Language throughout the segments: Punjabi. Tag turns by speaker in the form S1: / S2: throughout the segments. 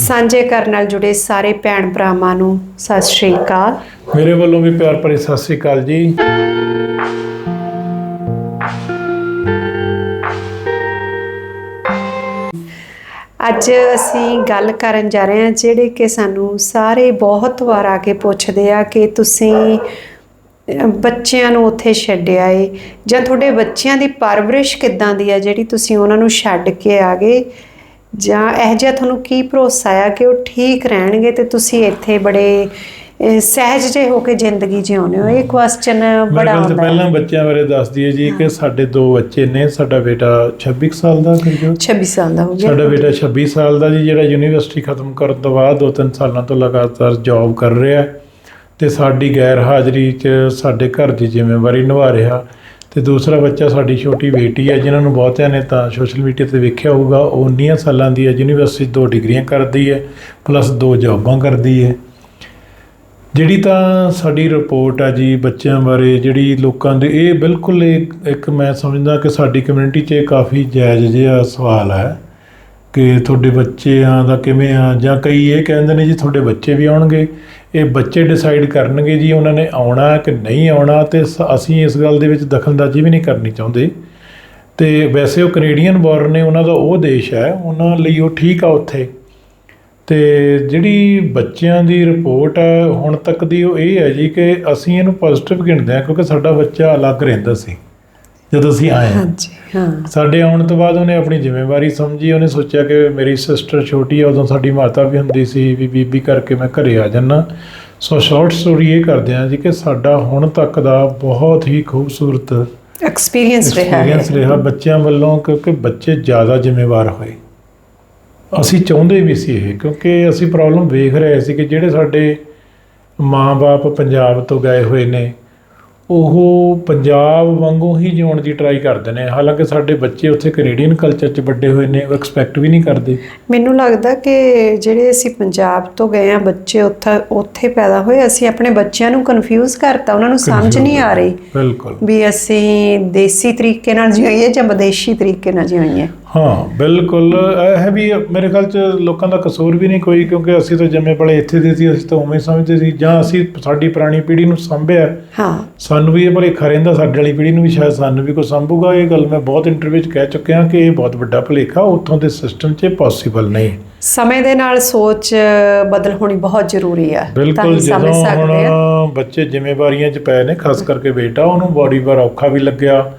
S1: ਸਾਂਝੇ ਕਰਨ ਨਾਲ ਜੁੜੇ ਸਾਰੇ ਭੈਣ ਭਰਾਵਾਂ ਨੂੰ ਸਤਿ ਸ਼੍ਰੀ ਅਕਾਲ।
S2: ਮੇਰੇ ਵੱਲੋਂ ਵੀ ਪਿਆਰ ਭਰੀ ਸਤਿ ਸ੍ਰੀ ਅਕਾਲ ਜੀ।
S1: ਅੱਜ ਅਸੀਂ ਗੱਲ ਕਰਨ ਜਾ ਰਹੇ ਹਾਂ ਜਿਹੜੇ ਕਿ ਸਾਨੂੰ ਸਾਰੇ ਬਹੁਤ ਵਾਰ ਆ ਕੇ ਪੁੱਛਦੇ ਆ ਕਿ ਤੁਸੀਂ ਬੱਚਿਆਂ ਨੂੰ ਉੱਥੇ ਛੱਡਿਆ ਏ ਜਾਂ ਤੁਹਾਡੇ ਬੱਚਿਆਂ ਦੀ ਪਰਵਰਿਸ਼ ਕਿੱਦਾਂ ਦੀ ਆ ਜਿਹੜੀ ਤੁਸੀਂ ਉਹਨਾਂ ਨੂੰ ਛੱਡ ਕੇ ਆ ਗਏ? ਜਾਂ ਇਹ ਜਿਹਾ ਤੁਹਾਨੂੰ ਕੀ ਭਰੋਸਾ ਆ ਕਿ ਉਹ ਠੀਕ ਰਹਿਣਗੇ ਤੇ ਤੁਸੀਂ ਇੱਥੇ ਬੜੇ ਸਹਿਜ ਜੇ ਹੋ ਕੇ ਜ਼ਿੰਦਗੀ ਜਿਉਂਦੇ ਹੋ? ਇਹ ਕੁਐਸਚਨ ਬੜਾ
S2: ਤੇ
S1: ਆਉਂਦਾ
S2: ਪਹਿਲਾਂ
S1: ਹੈ
S2: ਬੱਚਿਆਂ ਬਾਰੇ ਦੱਸ ਦਈਏ ਜੀ ਕਿ ਸਾਡੇ ਦੋ ਬੱਚੇ ਨੇ ਸਾਡਾ ਬੇਟਾ 26 ਕੁ ਸਾਲ ਦਾ ਕਰੀਬ
S1: 26 ਸਾਲ ਦਾ ਹੋ ਗਿਆ।
S2: ਸਾਡਾ ਬੇਟਾ 26 ਸਾਲ ਦਾ ਜੀ ਜਿਹੜਾ ਯੂਨੀਵਰਸਿਟੀ ਖਤਮ ਕਰਨ ਤੋਂ ਬਾਅਦ ਦੋ ਤਿੰਨ ਸਾਲਾਂ ਤੋਂ ਲਗਾਤਾਰ ਜੌਬ ਕਰ ਰਿਹਾ ਤੇ ਸਾਡੀ ਗੈਰ ਹਾਜ਼ਰੀ 'ਚ ਸਾਡੇ ਘਰ ਦੀ ਜ਼ਿੰਮੇਵਾਰੀ ਨਿਭਾ ਰਿਹਾ। ਤੇ ਦੂਸਰਾ ਬੱਚਾ ਸਾਡੀ ਛੋਟੀ ਬੇਟੀ ਹੈ, ਜਿਨ੍ਹਾਂ ਨੂੰ ਬਹੁਤਿਆਂ ਨੇ ਤਾਂ ਸੋਸ਼ਲ ਮੀਡੀਆ ਤੇ ਵੇਖਿਆ ਹੋਊਗਾ, ਉਹ 19 ਸਾਲਾਂ ਦੀ ਹੈ, ਯੂਨੀਵਰਸਿਟੀ 'ਚ ਦੋ ਡਿਗਰੀਆਂ ਕਰਦੀ ਹੈ ਪਲੱਸ ਦੋ ਜੌਬਾਂ ਕਰਦੀ ਹੈ। ਜਿਹੜੀ ਤਾਂ ਸਾਡੀ ਰਿਪੋਰਟ ਆ ਜੀ ਬੱਚਿਆਂ ਬਾਰੇ, ਜਿਹੜੀ ਲੋਕਾਂ ਦੇ, ਇਹ ਬਿਲਕੁਲ ਇੱਕ ਮੈਂ ਸਮਝਦਾ ਕਿ ਸਾਡੀ ਕਮਿਊਨਿਟੀ 'ਚ ਇਹ ਕਾਫੀ ਜਾਇਜ਼ ਜਿਹਾ ਸਵਾਲ ਹੈ ਕਿ ਤੁਹਾਡੇ ਬੱਚੇ ਆ ਦਾ ਕਿਵੇਂ ਆ, ਜਾਂ ਕਈ ਇਹ ਕਹਿੰਦੇ ਨੇ ਜੀ ਤੁਹਾਡੇ ਬੱਚੇ ਵੀ ਆਉਣਗੇ ਇਹ ਬੱਚੇ ਡਿਸਾਈਡ ਕਰਨਗੇ ਜੀ ਉਹਨਾਂ ਨੇ ਆਉਣਾ ਕਿ ਨਹੀਂ ਆਉਣਾ ਤੇ ਸ- ਅਸੀਂ ਇਸ ਗੱਲ ਦੇ ਵਿੱਚ ਦਖਲਅੰਦਾਜ਼ੀ ਵੀ ਨਹੀਂ ਕਰਨੀ ਚਾਹੁੰਦੇ। ਤੇ ਵੈਸੇ ਉਹ ਕੈਨੇਡੀਅਨ ਬੋਰਨ ਨੇ, ਉਹਨਾਂ ਦਾ ਉਹ ਦੇਸ਼ ਹੈ, ਉਹਨਾਂ ਲਈ ਉਹ ਠੀਕ ਆ ਉੱਥੇ। ਤੇ ਜਿਹੜੀ ਬੱਚਿਆਂ ਦੀ ਰਿਪੋਰਟ ਹੈ ਹੁਣ ਤੱਕ ਦੀ ਉਹ ਇਹ ਹੈ ਜੀ ਕਿ ਅਸੀਂ ਇਹਨੂੰ ਪੋਜ਼ਿਟਿਵ ਗਿਣਦੇ ਹਾਂ, ਕਿਉਂਕਿ ਸਾਡਾ ਬੱਚਾ ਅਲੱਗ ਰਹਿੰਦਾ ਸੀ, ਜਦੋਂ ਅਸੀਂ ਆਏ ਹਾਂ।
S1: ਹਾਂਜੀ। ਹਾਂ।
S2: ਸਾਡੇ ਆਉਣ ਤੋਂ ਬਾਅਦ ਉਹਨੇ ਆਪਣੀ ਜ਼ਿੰਮੇਵਾਰੀ ਸਮਝੀ ਉਹਨੇ ਸੋਚਿਆ ਕਿ ਮੇਰੀ ਸਿਸਟਰ ਛੋਟੀ ਹੈ ਉਦੋਂ ਸਾਡੀ ਮਾਤਾ ਵੀ ਹੁੰਦੀ ਸੀ ਵੀ ਬੀਬੀ ਕਰਕੇ ਮੈਂ ਘਰੇ ਆ ਜਾਣਾ ਸੋ ਸ਼ਾਰਟ ਸਟੋਰੀ ਇਹ ਕਰਦੇ ਹਾਂ ਜੀ ਕਿ ਸਾਡਾ ਹੁਣ ਤੱਕ ਦਾ ਬਹੁਤ ਹੀ ਖੂਬਸੂਰਤ
S1: ਐਕਸਪੀਰੀਅੰਸ ਰਿਹਾ ਹੈ।
S2: ਐਕਸਪੀਰੀਅੰਸ ਰਿਹਾ ਬੱਚਿਆਂ ਵੱਲੋਂ ਕਿਉਂਕਿ ਬੱਚੇ ਜ਼ਿਆਦਾ ਜ਼ਿੰਮੇਵਾਰ ਹੋਏ। ਅਸੀਂ ਚਾਹੁੰਦੇ ਵੀ ਸੀ ਇਹ ਕਿਉਂਕਿ ਅਸੀਂ ਪ੍ਰੋਬਲਮ ਵੇਖ ਰਹੇ ਸੀ ਕਿ ਜਿਹੜੇ ਸਾਡੇ ਮਾਂ-ਬਾਪ ਪੰਜਾਬ ਤੋਂ ਗਏ ਹੋਏ ਨੇ ਉਹ ਪੰਜਾਬ ਵਾਂਗੂ ਹੀ ਜਿਉਣ ਦੀ ਟਰਾਈ ਕਰਦੇ ਨੇ। ਹਾਲਾਂਕਿ ਸਾਡੇ ਬੱਚੇ ਉੱਥੇ ਕੈਨੇਡੀਅਨ ਕਲਚਰ 'ਚ ਵੱਡੇ ਹੋਏ ਨੇ ਉਹ ਐਕਸਪੈਕਟ ਵੀ ਨਹੀਂ ਕਰਦੇ।
S1: ਮੈਨੂੰ ਲੱਗਦਾ ਕਿ ਜਿਹੜੇ ਅਸੀਂ ਪੰਜਾਬ ਤੋਂ ਗਏ ਆ ਬੱਚੇ ਉੱਥੇ ਉੱਥੇ ਪੈਦਾ ਹੋਏ ਅਸੀਂ ਆਪਣੇ ਬੱਚਿਆਂ ਨੂੰ ਕਨਫਿਊਜ਼ ਕਰਤਾ ਉਹਨਾਂ ਨੂੰ ਸਮਝ ਨਹੀਂ ਆ ਰਹੀ
S2: ਬਿਲਕੁਲ।
S1: ਵੀ ਅਸੀਂ ਦੇਸੀ ਤਰੀਕੇ ਨਾਲ ਜਿਉਈਏ ਜਾਂ ਵਿਦੇਸ਼ੀ ਤਰੀਕੇ ਨਾਲ ਜਿਉਈਏ।
S2: ਹਾਂ ਬਿਲਕੁਲ। ਇਹ ਹੈ ਵੀ ਮੇਰੇ ਖਿਆਲ ਚ ਲੋਕਾਂ ਦਾ ਕਸੂਰ ਵੀ ਨਹੀਂ ਕੋਈ ਕਿਉਂਕਿ ਅਸੀਂ ਤਾਂ ਜੰਮੇ ਪਲੇ ਇੱਥੇ ਦੇ ਸੀ ਅਸੀਂ ਤਾਂ ਉਵੇਂ ਸਮਝਦੇ ਸੀ। ਜਾਂ ਅਸੀਂ ਸਾਡੀ ਪੁਰਾਣੀ ਪੀੜ੍ਹੀ ਨੂੰ ਸੰਭਿਆ।
S1: ਹਾਂ।
S2: ਸਾਨੂੰ ਵੀ ਇਹ ਭਲੇਖਾ ਰਹਿੰਦਾ ਸਾਡੇ ਵਾਲੀ ਪੀੜ੍ਹੀ ਨੂੰ ਵੀ ਸ਼ਾਇਦ ਸਾਨੂੰ ਵੀ ਕੋਈ ਸੰਭੂਗਾ। ਇਹ ਗੱਲ ਮੈਂ ਬਹੁਤ ਇੰਟਰਵਿਊ 'ਚ ਕਹਿ ਚੁੱਕਿਆ ਕਿ ਇਹ ਬਹੁਤ ਵੱਡਾ ਭਲੇਖਾ ਉੱਥੋਂ ਦੇ ਸਿਸਟਮ 'ਚ ਪੋਸੀਬਲ ਨਹੀਂ।
S1: ਸਮੇਂ ਦੇ ਨਾਲ ਸੋਚ ਬਦਲ ਹੋਣੀ ਬਹੁਤ ਜ਼ਰੂਰੀ ਆ।
S2: ਬਿਲਕੁਲ
S1: ਹੀ ਸਮਝ
S2: ਜਦੋਂ ਹੁਣ ਬੱਚੇ ਜ਼ਿੰਮੇਵਾਰੀਆਂ 'ਚ ਪਏ ਨੇ ਖਾਸ ਕਰਕੇ ਬੇਟਾ ਉਹਨੂੰ ਬੋਡੀ ਵਾਰ ਔਖਾ ਵੀ ਲੱਗਿਆ।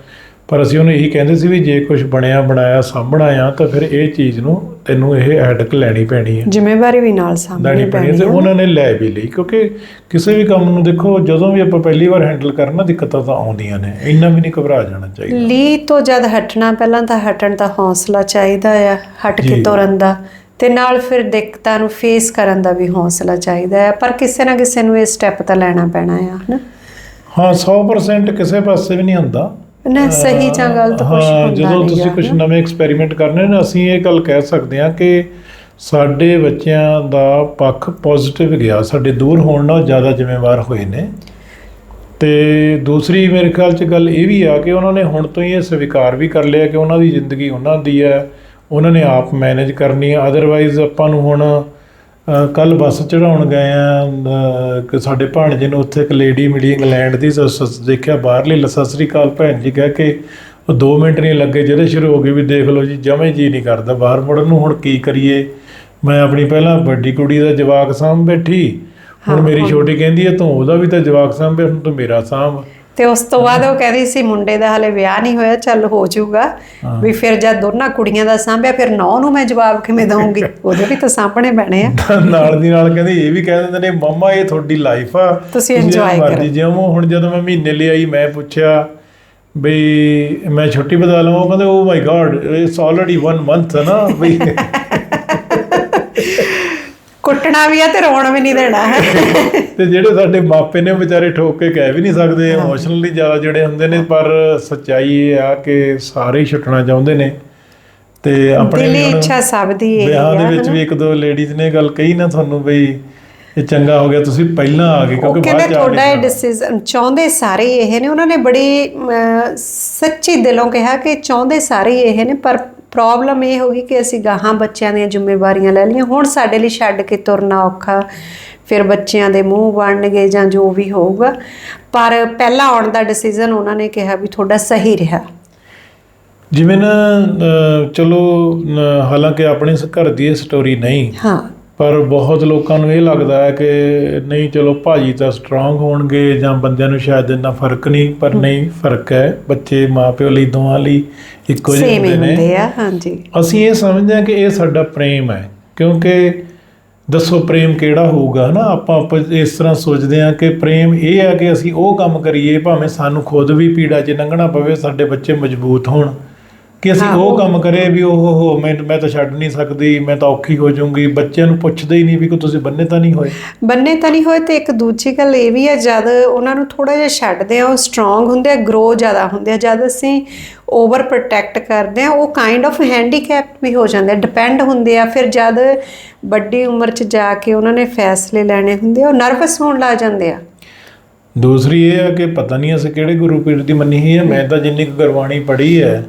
S2: ਪਰ ਅਸੀਂ ਉਹਨੂੰ ਇਹੀ ਕਹਿੰਦੇ ਸੀ ਵੀ ਜੇ ਕੁਝ ਬਣਿਆ ਬਣਾਇਆ ਸਾਂਭਣਾ ਆ ਤਾਂ ਫਿਰ ਇਹ ਚੀਜ਼ ਨੂੰ ਤੈਨੂੰ ਇਹ ਹੈਡਕ ਲੈਣੀ ਪੈਣੀ ਹੈ
S1: ਜ਼ਿੰਮੇਵਾਰੀ ਵੀ ਨਾਲ ਸਾਹਮਣੇ
S2: ਲੈਣੀ ਪੈਣੀ ਹੈ ਤੇ ਉਹਨਾਂ ਨੇ ਲੈ ਵੀ ਲਈ ਕਿਉਂਕਿ ਕਿਸੇ ਵੀ ਕੰਮ ਨੂੰ ਦੇਖੋ ਜਦੋਂ ਵੀ ਆਪਾਂ ਪਹਿਲੀ ਵਾਰ ਹੈਂਡਲ ਕਰਨਾ ਦਿੱਕਤਾਂ ਤਾਂ ਆਉਂਦੀਆਂ ਨੇ ਇੰਨਾ ਵੀ ਨਹੀਂ ਘਬਰਾ ਜਾਣਾ ਚਾਹੀਦਾ।
S1: ਲੀ ਤੋਂ ਜਦ ਹਟਣਾ ਪਹਿਲਾਂ ਤਾਂ ਹਟਣ ਦਾ ਹੌਸਲਾ ਚਾਹੀਦਾ ਆ ਹਟ ਕੇ। ਤੁਰਨ ਦਾ ਤੇ ਨਾਲ ਫਿਰ ਦਿੱਕਤਾਂ ਨੂੰ ਫੇਸ ਕਰਨ ਦਾ ਵੀ ਹੌਸਲਾ ਚਾਹੀਦਾ ਹੈ ਪਰ ਕਿਸੇ ਨਾ ਕਿਸੇ ਨੂੰ ਇਹ ਸਟੈਪ ਤਾਂ ਲੈਣਾ ਪੈਣਾ ਆ ਹਨਾ?
S2: ਹਾਂ 100% ਕਿਸੇ ਪਾਸੇ ਵੀ ਨਹੀਂ ਹੁੰਦਾ।
S1: ਨਾ ਸਹੀ ਜਾਂ ਗਲਤ ਕੁਝ
S2: ਹਾਂ
S1: ਹੁੰਦਾ
S2: ਜਦੋਂ
S1: ਨਹੀਂ
S2: ਤੁਸੀਂ
S1: ਗਾ,
S2: ਕੁਝ। ਨਵੇਂ ਐਕਸਪੈਰੀਮੈਂਟ ਕਰਨੇ ਨੇ ਅਸੀਂ ਇਹ ਗੱਲ ਕਹਿ ਸਕਦੇ ਹਾਂ ਕਿ ਸਾਡੇ ਬੱਚਿਆਂ ਦਾ ਪੱਖ ਪੋਜ਼ਿਟਿਵ ਗਿਆ ਸਾਡੇ ਦੂਰ ਹੋਣ ਨਾਲ ਜ਼ਿਆਦਾ ਜ਼ਿੰਮੇਵਾਰ ਹੋਏ ਨੇ ਤੇ ਦੂਸਰੀ ਮੇਰੇ ਖਿਆਲ 'ਚ ਗੱਲ ਇਹ ਵੀ ਆ ਕਿ ਉਹਨਾਂ ਨੇ ਹੁਣ ਤੋਂ ਹੀ ਇਹ ਸਵੀਕਾਰ ਵੀ ਕਰ ਲਿਆ ਕਿ ਉਹਨਾਂ ਦੀ ਜ਼ਿੰਦਗੀ ਉਹਨਾਂ ਦੀ ਹੈ ਉਹਨਾਂ ਨੇ ਆਪ ਮੈਨੇਜ ਕਰਨੀ ਹੈ ਅਦਰਵਾਈਜ਼ ਆਪਾਂ ਨੂੰ ਹੁਣ ਕੱਲ ਬੱਸ ਚੜਾਉਣ ਗਏ ਆ ਕਿ ਸਾਡੇ ਭਾਣਜੇ ਨੂੰ ਉੱਥੇ ਇੱਕ ਲੇਡੀ ਮਿਲੀ ਇੰਗਲੈਂਡ ਦੀ ਸ- ਸ- ਦੇਖਿਆ ਬਾਹਰਲੀ ਸਤਿ ਸ੍ਰੀ ਅਕਾਲ ਭੈਣ ਜੀ ਕਹਿ ਕੇ ਉਹ 2 ਮਿੰਟ ਨਹੀਂ ਲੱਗੇ ਜਿਹੜੇ ਸ਼ੁਰੂ ਹੋ ਗਏ ਵੀ ਦੇਖ ਲਓ ਜੀ ਜਮੇ ਜੀ ਨਹੀਂ ਕਰਦਾ ਬਾਹਰ ਮੁੜਨ ਨੂੰ ਹੁਣ ਕੀ ਕਰੀਏ? ਮੈਂ ਆਪਣੀ ਪਹਿਲਾਂ ਵੱਡੀ ਕੁੜੀ ਦਾ ਜਵਾਕ ਸਾਂਭ ਬੈਠੀ ਹੁਣ ਮੇਰੀ ਛੋਟੀ ਕਹਿੰਦੀ ਹੈ ਤੂੰ ਉਹਦਾ ਵੀ ਤਾਂ ਜਵਾਕ ਸਾਂਭੇ ਹੁਣ ਤੂੰ ਮੇਰਾ ਸਾਂਭ।
S1: ਤੇ ਉਸ ਤੋਂ ਬਾਅਦ ਉਹ ਕਹਿੰਦੀ ਸੀ ਮੁੰਡੇ ਦਾ ਹਲੇ ਵਿਆਹ ਨਹੀਂ ਹੋਇਆ ਚੱਲ ਹੋ ਜਾਊਗਾ। ਵੀ ਫਿਰ ਜਦ ਦੋਨਾਂ ਕੁੜੀਆਂ ਦਾ ਸਾਂਭਿਆ ਫਿਰ ਨੌ ਨੂੰ ਮੈਂ ਜਵਾਬ ਕਿਵੇਂ ਦਵਾਂਗੀ ਉਹਦੇ ਵੀ ਤਾਂ ਸਾਂਭਣੇ ਪੈਣੇ ਆ।
S2: ਨਾਲ ਦੀ ਨਾਲ ਕਹਿੰਦੇ ਇਹ ਵੀ ਕਹਿ ਦਿੰਦੇ ਨੇ ਮੰਮਾ ਇਹ ਤੁਹਾਡੀ ਲਾਈਫ ਆ।
S1: ਤੁਸੀਂ
S2: ਜਿਵੇਂ
S1: enjoy ਕਰੋ।
S2: ਜਿਉਂ। ਹੁਣ ਜਦੋਂ ਮੈਂ ਮਹੀਨੇ ਲਈ ਆਈ ਮੈਂ ਪੁੱਛਿਆ ਬਈ ਮੈਂ ਛੁੱਟੀ ਬਤਾ ਲਵਾਂ? ਉਹ ਕਹਿੰਦੇ ਓ my god it's already 1 month ਨਾ ਬਈ
S1: ਕੁੱਟਣਾ ਵੀ ਆ ਤੇ ਰੋਣ ਵੀ ਨਹੀਂ ਦੇਣਾ ਹੈ।
S2: ਤੇ ਜਿਹੜੇ ਸਾਡੇ ਮਾਪੇ ਨੇ ਵਿਚਾਰੇ ਠੋਕ ਕੇ ਕਹਿ ਵੀ ਨਹੀਂ ਸਕਦੇ ਇਮੋਸ਼ਨਲੀ ਜ਼ਿਆਦਾ ਜਿਹੜੇ ਹੁੰਦੇ ਨੇ ਪਰ ਸੱਚਾਈ ਇਹ ਆ ਕਿ ਸਾਰੇ ਛੁੱਟਣਾ ਚਾਹੁੰਦੇ ਨੇ। ਤੇ ਆਪਣੇ
S1: ਦਿਲੀ ਇੱਛਾ ਸਭ ਦੀ ਇਹ
S2: ਵਿਆਹ ਦੇ ਵਿੱਚ। ਵੀ ਇੱਕ ਦੋ ਲੇਡੀਜ਼ ਨੇ ਗੱਲ ਕਹੀ ਨਾ ਤੁਹਾਨੂੰ ਬਈ ਇਹ ਚੰਗਾ ਹੋ ਗਿਆ ਤੁਸੀਂ ਪਹਿਲਾਂ ਆ ਗਏ ਕਿਉਂਕਿ ਬਾਅਦ ਚ ਆ
S1: ਤੁਹਾਡਾ ਇਹ
S2: ਕੇ
S1: ਡਿਸੀਜਨ ਚਾਹੁੰਦੇ ਸਾਰੇ ਇਹ ਨੇ ਉਹਨਾਂ ਨੇ ਬੜੀ ਸੱਚੀ ਦਿਲੋਂ ਕਿਹਾ ਕਿ ਚਾਹੁੰਦੇ ਸਾਰੇ ਇਹ ਨੇ ਪਰ ਪ੍ਰੋਬਲਮ ਇਹ ਹੋ ਗਈ ਕਿ ਅਸੀਂ ਗਾਹਾਂ ਬੱਚਿਆਂ ਦੀਆਂ ਜ਼ਿੰਮੇਵਾਰੀਆਂ ਲੈ ਲਈਆਂ। ਹੁਣ ਸਾਡੇ ਲਈ ਛੱਡ ਕੇ ਤੁਰਨਾ ਔਖਾ ਫਿਰ ਬੱਚਿਆਂ ਦੇ ਮੂੰਹ ਬਣਨਗੇ ਜਾਂ ਜੋ ਵੀ ਹੋਊਗਾ। ਪਰ ਪਹਿਲਾਂ ਆਉਣ ਦਾ ਡਿਸੀਜਨ ਉਹਨਾਂ ਨੇ ਕਿਹਾ ਵੀ ਤੁਹਾਡਾ ਸਹੀ ਰਿਹਾ।
S2: ਜਿਵੇਂ ਨਾ ਚਲੋ ਹਾਲਾਂਕਿ ਆਪਣੀ ਘਰ ਦੀ ਇਹ ਸਟੋਰੀ ਨਹੀਂ।
S1: ਹਾਂ।
S2: ਪਰ ਬਹੁਤ ਲੋਕਾਂ ਨੂੰ ਇਹ ਲੱਗਦਾ ਹੈ ਕਿ ਨਹੀਂ ਚਲੋ ਭਾਜੀ ਤਾਂ ਸਟਰੋਂਗ ਹੋਣਗੇ ਜਾਂ ਬੰਦਿਆਂ ਨੂੰ ਸ਼ਾਇਦ ਇੰਨਾ ਫ਼ਰਕ ਨਹੀਂ ਪਰ ਨਹੀਂ ਫ਼ਰਕ ਹੈ। ਬੱਚੇ ਮਾਪਿਓ ਲਈ ਦੋਵਾਂ ਲਈ ਇੱਕੋ ਜਿਹੇ ਹੁੰਦੇ
S1: ਹੁੰਦੇ
S2: ਨੇ।
S1: ਆ ਹਾਂਜੀ।
S2: ਅਸੀਂ ਇਹ ਸਮਝਦੇ ਹਾਂ ਕਿ ਇਹ ਸਾਡਾ ਪ੍ਰੇਮ ਹੈ ਕਿਉਂਕਿ ਦੱਸੋ ਪ੍ਰੇਮ ਕਿਹੜਾ ਹੋਊਗਾ ਆਪਾਂ ਆਪਾਂ ਇਸ ਤਰ੍ਹਾਂ ਸੋਚਦੇ ਹਾਂ ਕਿ ਪ੍ਰੇਮ ਇਹ ਹੈ ਕਿ ਅਸੀਂ ਉਹ ਕੰਮ ਕਰੀਏ ਭਾਵੇਂ ਸਾਨੂੰ ਖੁਦ ਵੀ ਪੀੜਾ 'ਚ ਲੰਘਣਾ ਪਵੇ ਸਾਡੇ ਬੱਚੇ ਮਜ਼ਬੂਤ ਹੋਣ। ਕਿ ਅਸੀਂ ਉਹ ਕੰਮ ਕਰੇ ਵੀ ਉਹ ਹੋ ਮੈਂ ਮੈਂ ਤਾਂ ਛੱਡ ਨਹੀਂ ਸਕਦੀ ਮੈਂ ਤਾਂ ਔਖੀ ਹੋ ਜਾਊਂਗੀ। ਬੱਚਿਆਂ ਨੂੰ ਪੁੱਛਦੇ ਹੀ ਨਹੀਂ ਵੀ ਕਿ ਤੁਸੀਂ ਬੰਨੇ ਤਾਂ ਨਹੀਂ ਹੋਏ।
S1: ਬੰਨੇ ਤਾਂ ਨਹੀਂ ਹੋਏ ਤੇ ਇੱਕ ਦੂਜੀ ਗੱਲ ਇਹ ਵੀ ਹੈ ਜਦ ਉਹਨਾਂ ਨੂੰ ਥੋੜਾ ਜਿਹਾ ਛੱਡਦੇ ਆ ਉਹ ਸਟਰੋਂਗ ਹੁੰਦੇ ਆ ਗਰੋ ਜ਼ਿਆਦਾ ਹੁੰਦੇ ਆ ਜਦ ਅਸੀਂ ਓਵਰ ਪ੍ਰੋਟੈਕਟ ਕਰਦੇ ਆ ਉਹ ਕਾਈਂਡ ਆਫ ਹੈਂਡੀਕੈਪ ਵੀ ਹੋ ਜਾਂਦੇ ਆ ਡਿਪੈਂਡ ਹੁੰਦੇ ਆ। ਫਿਰ ਜਦ ਵੱਡੀ ਉਮਰ 'ਚ ਜਾ ਕੇ ਉਹਨਾਂ ਨੇ ਫੈਸਲੇ ਲੈਣੇ ਹੁੰਦੇ ਆ ਉਹ ਨਰਵਸ ਹੋਣ ਲੱਗ ਜਾਂਦੇ ਆ।
S2: ਦੂਸਰੀ ਇਹ ਹੈ ਕਿ ਪਤਾ ਨਹੀਂ ਅਸੀਂ ਕਿਹੜੇ ਗੁਰੂ ਪੀਰ ਦੀ ਮੰਨੀ ਹੈ ਮੈਂ ਤਾਂ ਜਿੰਨੀ ਕੁ ਗੁਰਬਾਣੀ ਪੜ੍ਹੀ ਹੈ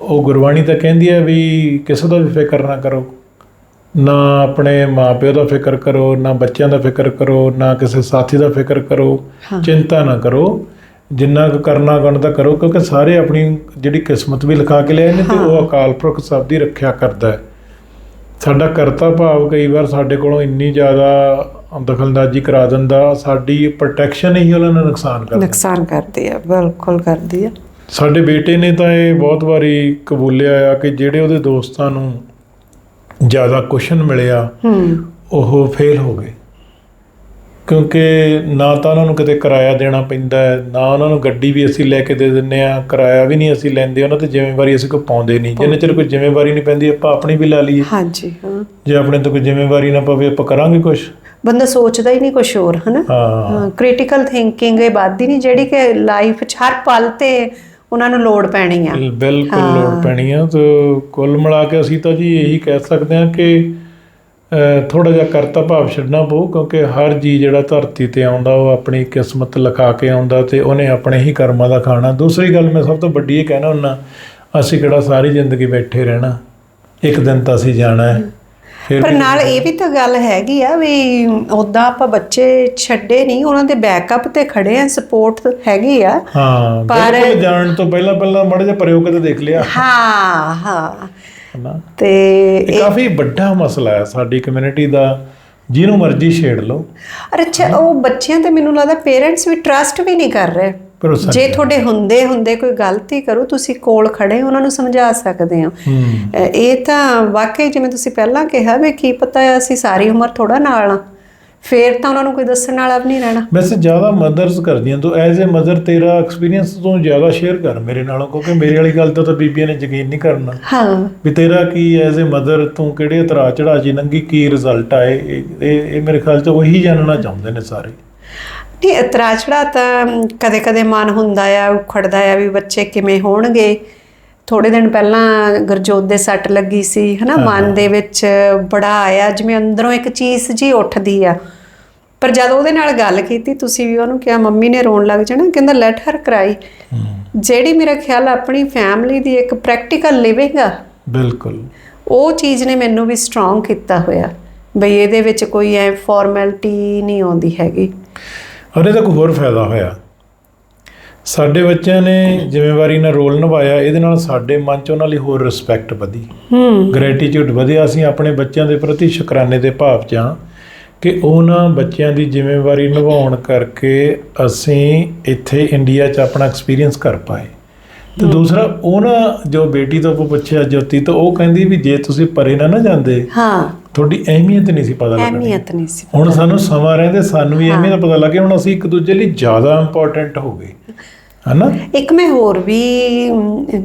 S2: ਉਹ ਗੁਰਬਾਣੀ ਤਾਂ ਕਹਿੰਦੀ ਹੈ ਵੀ ਕਿਸੇ ਦਾ ਵੀ ਫਿਕਰ ਨਾ ਕਰੋ। ਨਾ ਆਪਣੇ ਮਾਪਿਓ ਦਾ ਫਿਕਰ ਕਰੋ ਨਾ ਬੱਚਿਆਂ ਦਾ ਫਿਕਰ ਕਰੋ ਨਾ ਕਿਸੇ ਸਾਥੀ ਦਾ ਫਿਕਰ ਕਰੋ।
S1: ਹਾਂ।
S2: ਚਿੰਤਾ ਨਾ ਕਰੋ। ਜਿੰਨਾ ਕੁ ਕਰਨਾ ਗਣਦਾ ਕਰੋ ਕਿਉਂਕਿ ਸਾਰੇ ਆਪਣੀ ਜਿਹੜੀ ਕਿਸਮਤ ਵੀ ਲਿਖਾ ਕੇ ਲਿਆਏ ਨੇ ਤੇ ਉਹ ਅਕਾਲ ਪੁਰਖ ਸਭ ਦੀ ਰੱਖਿਆ ਕਰਦਾ ਹੈ। ਸਾਡਾ ਕਰਤਾ ਭਾਵ ਕਈ ਵਾਰ ਸਾਡੇ ਕੋਲੋਂ ਇੰਨੀ ਜ਼ਿਆਦਾ ਦਖਲਅੰਦਾਜ਼ੀ ਕਰਾ ਦਿੰਦਾ ਸਾਡੀ ਪ੍ਰੋਟੈਕਸ਼ਨ ਹੀ ਉਹਨਾਂ ਨੂੰ ਨੁਕਸਾਨ ਕਰਦਾ
S1: ਨੁਕਸਾਨ ਕਰਦੇ ਆ ਬਿਲਕੁਲ ਕਰਦੀ ਆ
S2: ਸਾਡੇ ਬੇਟੇ ਨੇ ਤਾਂ ਇਹ ਬਹੁਤ ਵਾਰੀ ਕਬੂਲਿਆ ਆ ਕਿ ਜਿਹੜੇ ਉਹਦੇ ਦੋਸਤਾਂ ਨੂੰ ਜ਼ਿਆਦਾ ਕੁਸ਼ਨ ਮਿਲਿਆ
S1: ਹੂੰ।
S2: ਉਹ ਫੇਲ ਹੋ ਗਏ। ਕਿਉਂਕਿ ਨਾ ਤਾਂ ਉਹਨਾਂ ਨੂੰ ਕਿਤੇ ਕਿਰਾਇਆ ਦੇਣਾ ਪੈਂਦਾ ਹੈ ਨਾ ਉਹਨਾਂ ਨੂੰ ਗੱਡੀ ਵੀ ਅਸੀਂ ਲੈ ਕੇ ਦੇ ਦਿੰਨੇ ਆ ਕਿਰਾਇਆ ਵੀ ਨਹੀਂ ਅਸੀਂ ਲੈਂਦੇ ਉਹਨਾਂ ਤੇ ਜ਼ਿੰਮੇਵਾਰੀ ਅਸੀਂ ਕੋਈ ਪਾਉਂਦੇ ਨਹੀਂ। ਜਿੰਨੇ ਚਿਰ ਕੋਈ ਜ਼ਿੰਮੇਵਾਰੀ ਨਹੀਂ ਪੈਂਦੀ ਆਪਾਂ ਆਪਣੀ ਵੀ ਲਾ ਲਈਏ।
S1: ਹਾਂਜੀ ਹਾਂ।
S2: ਜੇ ਆਪਣੇ ਤੋਂ ਕੋਈ ਜ਼ਿੰਮੇਵਾਰੀ ਨਾ ਪਵੇ ਆਪਾਂ ਕਰਾਂਗੇ ਕੁਝ
S1: ਬੰਦਾ ਸੋਚਦਾ ਹੀ ਨਹੀਂ ਕੁਝ ਹੋਰ ਹਨਾ?
S2: ਹਾਂ।
S1: ਕ੍ਰਿਟੀਕਲ ਥਿੰਕਿੰਗ ਇਹ ਵੱਧਦੀ ਨਹੀਂ ਜਿਹੜੀ ਕਿ ਲਾਈਫ 'ਚ ਹਰ ਪਲ ਤੇ ਉਹਨਾਂ ਨੂੰ ਲੋੜ ਪੈਣੀ ਆ।
S2: ਬਿਲ- ਬਿਲਕੁਲ। ਲੋੜ ਪੈਣੀ ਆ। ਤੇ ਕੁੱਲ ਮਿਲਾ ਕੇ ਅਸੀਂ ਤਾਂ ਜੀ ਇਹੀ ਕਹਿ ਸਕਦੇ ਹਾਂ ਕਿ ਥੋੜਾ ਜਿਹਾ ਕਰਤਾ ਭਾਵ ਛੱਡਣਾ ਪਊ ਕਿਉਂਕਿ ਹਰ ਜੀ ਜਿਹੜਾ ਧਰਤੀ ਤੇ ਆਉਂਦਾ ਉਹ ਆਪਣੀ ਕਿਸਮਤ ਲਿਖਾ ਕੇ ਆਉਂਦਾ ਤੇ ਉਹਨੇ ਆਪਣੇ ਹੀ ਕਰਮਾਂ ਦਾ ਖਾਣਾ। ਦੂਸਰੀ ਗੱਲ ਮੈਂ ਸਭ ਤੋਂ ਵੱਡੀ ਇਹ ਕਹਿਣਾ ਹੁੰਨਾ ਅਸੀਂ ਕਿਹੜਾ ਸਾਰੀ ਜ਼ਿੰਦਗੀ ਬੈਠੇ ਰਹਿਣਾ। ਇੱਕ ਦਿਨ ਤਾਂ ਅਸੀਂ ਜਾਣਾ ਹੈ।
S1: ਪਰ ਨਾਲ ਇਹ ਵੀ ਤਾਂ ਗੱਲ ਹੈਗੀ ਆ ਵੀ ਉਦਾਂ ਆਪਾਂ ਬੱਚੇ ਛੱਡੇ ਨਹੀਂ ਉਹਨਾਂ ਦੇ ਬੈਕਅਪ ਤੇ ਖੜੇ ਆ ਸਪੋਰਟ ਹੈਗੀ ਆ।
S2: ਹਾਂ
S1: ਪਰ-
S2: ਜਾਣ ਤੋਂ ਪਹਿਲਾਂ ਪਹਿਲਾਂ ਮੜ ਜਾ ਪਰਿਓ ਕਿਤੇ ਦੇਖ ਲਿਆ।
S1: ਹਾਂ ਹਾਂ। ਤੇ
S2: ਇਹ
S1: ਇਹ-
S2: ਕਾਫੀ ਵੱਡਾ ਮਸਲਾ ਹੈ ਸਾਡੀ ਕਮਿਊਨਿਟੀ ਦਾ। ਜਿਹਨੂੰ ਮਰਜ਼ੀ ਛੇੜ ਲਓ।
S1: ਅਰੇ ਅੱਛਾ ਉਹ ਬੱਚਿਆਂ ਤੇ ਮੈਨੂੰ ਲੱਗਦਾ ਪੇਰੈਂਟਸ ਵੀ ਟਰਸਟ ਵੀ ਨਹੀਂ ਕਰ ਰਹੇ।
S2: ਭਰੋਸਾ
S1: ਜੇ ਤੁਹਾਡੇ ਹੁੰਦੇ ਹੁੰਦੇ ਕੋਈ ਗਲਤੀ ਕਰੋ ਤੁਸੀਂ ਕੋਲ ਖੜੇ ਉਹਨਾਂ ਨੂੰ ਸਮਝਾ ਸਕਦੇ ਹੋ। ਇਹ ਤਾਂ ਵਾਕਈ ਜਿਵੇਂ ਤੁਸੀਂ ਪਹਿਲਾਂ ਕਿਹਾ ਵੀ ਕੀ ਪਤਾ ਅਸੀਂ ਸਾਰੀ ਉਮਰ ਥੋੜਾ ਨਾਲ ਆ। ਫੇਰ ਤਾਂ ਉਹਨਾਂ ਨੂੰ ਕੋਈ ਦੱਸਣ ਵਾਲਾ ਵੀ ਨਹੀਂ ਰਹਿਣਾ।
S2: ਵੈਸੇ ਜ਼ਿਆਦਾ ਮਦਰਸ ਕਰਦੀਆਂ ਤੂੰ ਐਜ਼ ਅ ਮਦਰ ਤੇਰਾ ਐਕਸਪੀਰੀਅੰਸ ਤੂੰ ਜ਼ਿਆਦਾ ਸ਼ੇਅਰ ਕਰ ਮੇਰੇ ਨਾਲੋਂ ਕਿਉਂਕਿ ਮੇਰੇ ਵਾਲੀ ਗੱਲ ਤੋਂ ਤਾਂ ਬੀਬੀਆਂ ਨੇ ਯਕੀਨ ਨਹੀਂ ਕਰਨਾ।
S1: ਹਾਂ।
S2: ਵੀ ਤੇਰਾ ਕੀ ਐਜ਼ ਅ ਮਦਰ ਤੂੰ ਕਿਹੜੇ ਉਤਰਾ ਚੜਾ ਜੀ ਨੰਗੀ ਕੀ ਰਿਜ਼ਲਟ ਆਏ ਇਹ ਇਹ ਇਹ ਮੇਰੇ ਖਿਆਲ ਚ ਉਹੀ ਜਾਣਨਾ ਚਾਹੁੰਦੇ ਨੇ ਸਾਰੇ।
S1: ਨਹੀਂ ਇਤਰਾਜ਼ੜਾ ਤਾਂ ਕਦੇ ਕਦੇ ਮਨ ਹੁੰਦਾ ਆ ਉਖੜਦਾ ਆ ਵੀ ਬੱਚੇ ਕਿਵੇਂ ਹੋਣਗੇ। ਥੋੜੇ ਦਿਨ ਪਹਿਲਾਂ ਗੁਰਜੋਤ ਦੇ ਸੱਟ ਲੱਗੀ ਸੀ ਹਨਾ ਮਨ ਦੇ ਵਿੱਚ ਬੜਾ ਆਇਆ ਜਿਵੇਂ ਅੰਦਰੋਂ ਇੱਕ ਚੀਜ਼ ਜੀ ਉੱਠਦੀ ਆ। ਪਰ ਜਦ ਉਹਦੇ ਨਾਲ ਗੱਲ ਕੀਤੀ ਤੁਸੀਂ ਵੀ ਉਹਨੂੰ ਕਿਹਾ ਮੰਮੀ ਨੇ ਰੋਣ ਲੱਗ ਜਾਣਾ? ਕਹਿੰਦਾ ਲੈਟ ਹਰ ਕਰਾਈ ਜਿਹੜੀ ਮੇਰਾ ਖਿਆਲ ਆਪਣੀ ਫੈਮਿਲੀ ਦੀ ਇੱਕ ਪ੍ਰੈਕਟੀਕਲ ਲਿਵਿੰਗ ਆ।
S2: ਬਿਲਕੁਲ।
S1: ਉਹ ਚੀਜ਼ ਨੇ ਮੈਨੂੰ ਵੀ ਸਟਰੋਂਗ ਕੀਤਾ ਹੋਇਆ। ਬਈ ਇਹਦੇ ਵਿੱਚ ਕੋਈ ਐ ਫਾਰਮੈਲਿਟੀ ਨਹੀਂ ਆਉਂਦੀ ਹੈਗੀ।
S2: ਔਰ ਇਹਦਾ ਕੋਈ ਹੋਰ ਫਾਇਦਾ ਹੋਇਆ। ਸਾਡੇ ਬੱਚਿਆਂ ਨੇ ਜ਼ਿੰਮੇਵਾਰੀ ਨਾਲ ਰੋਲ ਨਿਭਾਇਆ ਇਹਦੇ ਨਾਲ ਸਾਡੇ ਮਨ 'ਚ ਉਹਨਾਂ ਲਈ ਹੋਰ ਰਿਸਪੈਕਟ ਵਧੀ।
S1: ਹੂੰ।
S2: ਗ੍ਰੈਟੀਟਿਊਡ ਵਧਿਆ। ਅਸੀਂ ਆਪਣੇ ਬੱਚਿਆਂ ਦੇ ਪ੍ਰਤੀ ਸ਼ੁਕਰਾਨੇ ਦੇ ਭਾਵ 'ਚ ਹਾਂ ਕਿ ਉਹਨਾਂ ਬੱਚਿਆਂ ਦੀ ਜ਼ਿੰਮੇਵਾਰੀ ਨਿਭਾਉਣ ਕਰਕੇ ਅਸੀਂ ਇੱਥੇ ਇੰਡੀਆ 'ਚ ਆਪਣਾ ਐਕਸਪੀਰੀਅੰਸ ਕਰ ਪਾਏ। ਤੇ ਦੂਸਰਾ ਉਹਨਾਂ ਜੋ ਬੇਟੀ ਤੋਂ ਪੁੱਛਿਆ ਜੋਤੀ ਤੋਂ ਉਹ ਕਹਿੰਦੀ ਵੀ ਜੇ ਤੁਸੀਂ ਪਰੇ ਨਾ ਨਾ ਜਾਂਦੇ
S1: ਹਾਂ।
S2: ਤੁਹਾਡੀ ਅਹਿਮੀਅਤ ਨਹੀਂ ਸੀ ਪਤਾ ਲੱਗਣੀ
S1: ਅਹਿਮੀਅਤ ਨਹੀਂ ਸੀ
S2: ਹੁਣ ਸਾਨੂੰ ਸਮਾਂ ਰਹਿੰਦੇ ਸਾਨੂੰ ਵੀ ਅਹਿਮੀਅਤ ਪਤਾ ਲੱਗੇ ਹੁਣ ਅਸੀਂ ਇੱਕ ਦੂਜੇ ਲਈ ਜ਼ਿਆਦਾ ਇੰਪੋਰਟੈਂਟ ਹੋ ਗਏ। ਹਨਾ?
S1: ਇੱਕ ਮੈਂ ਹੋਰ ਵੀ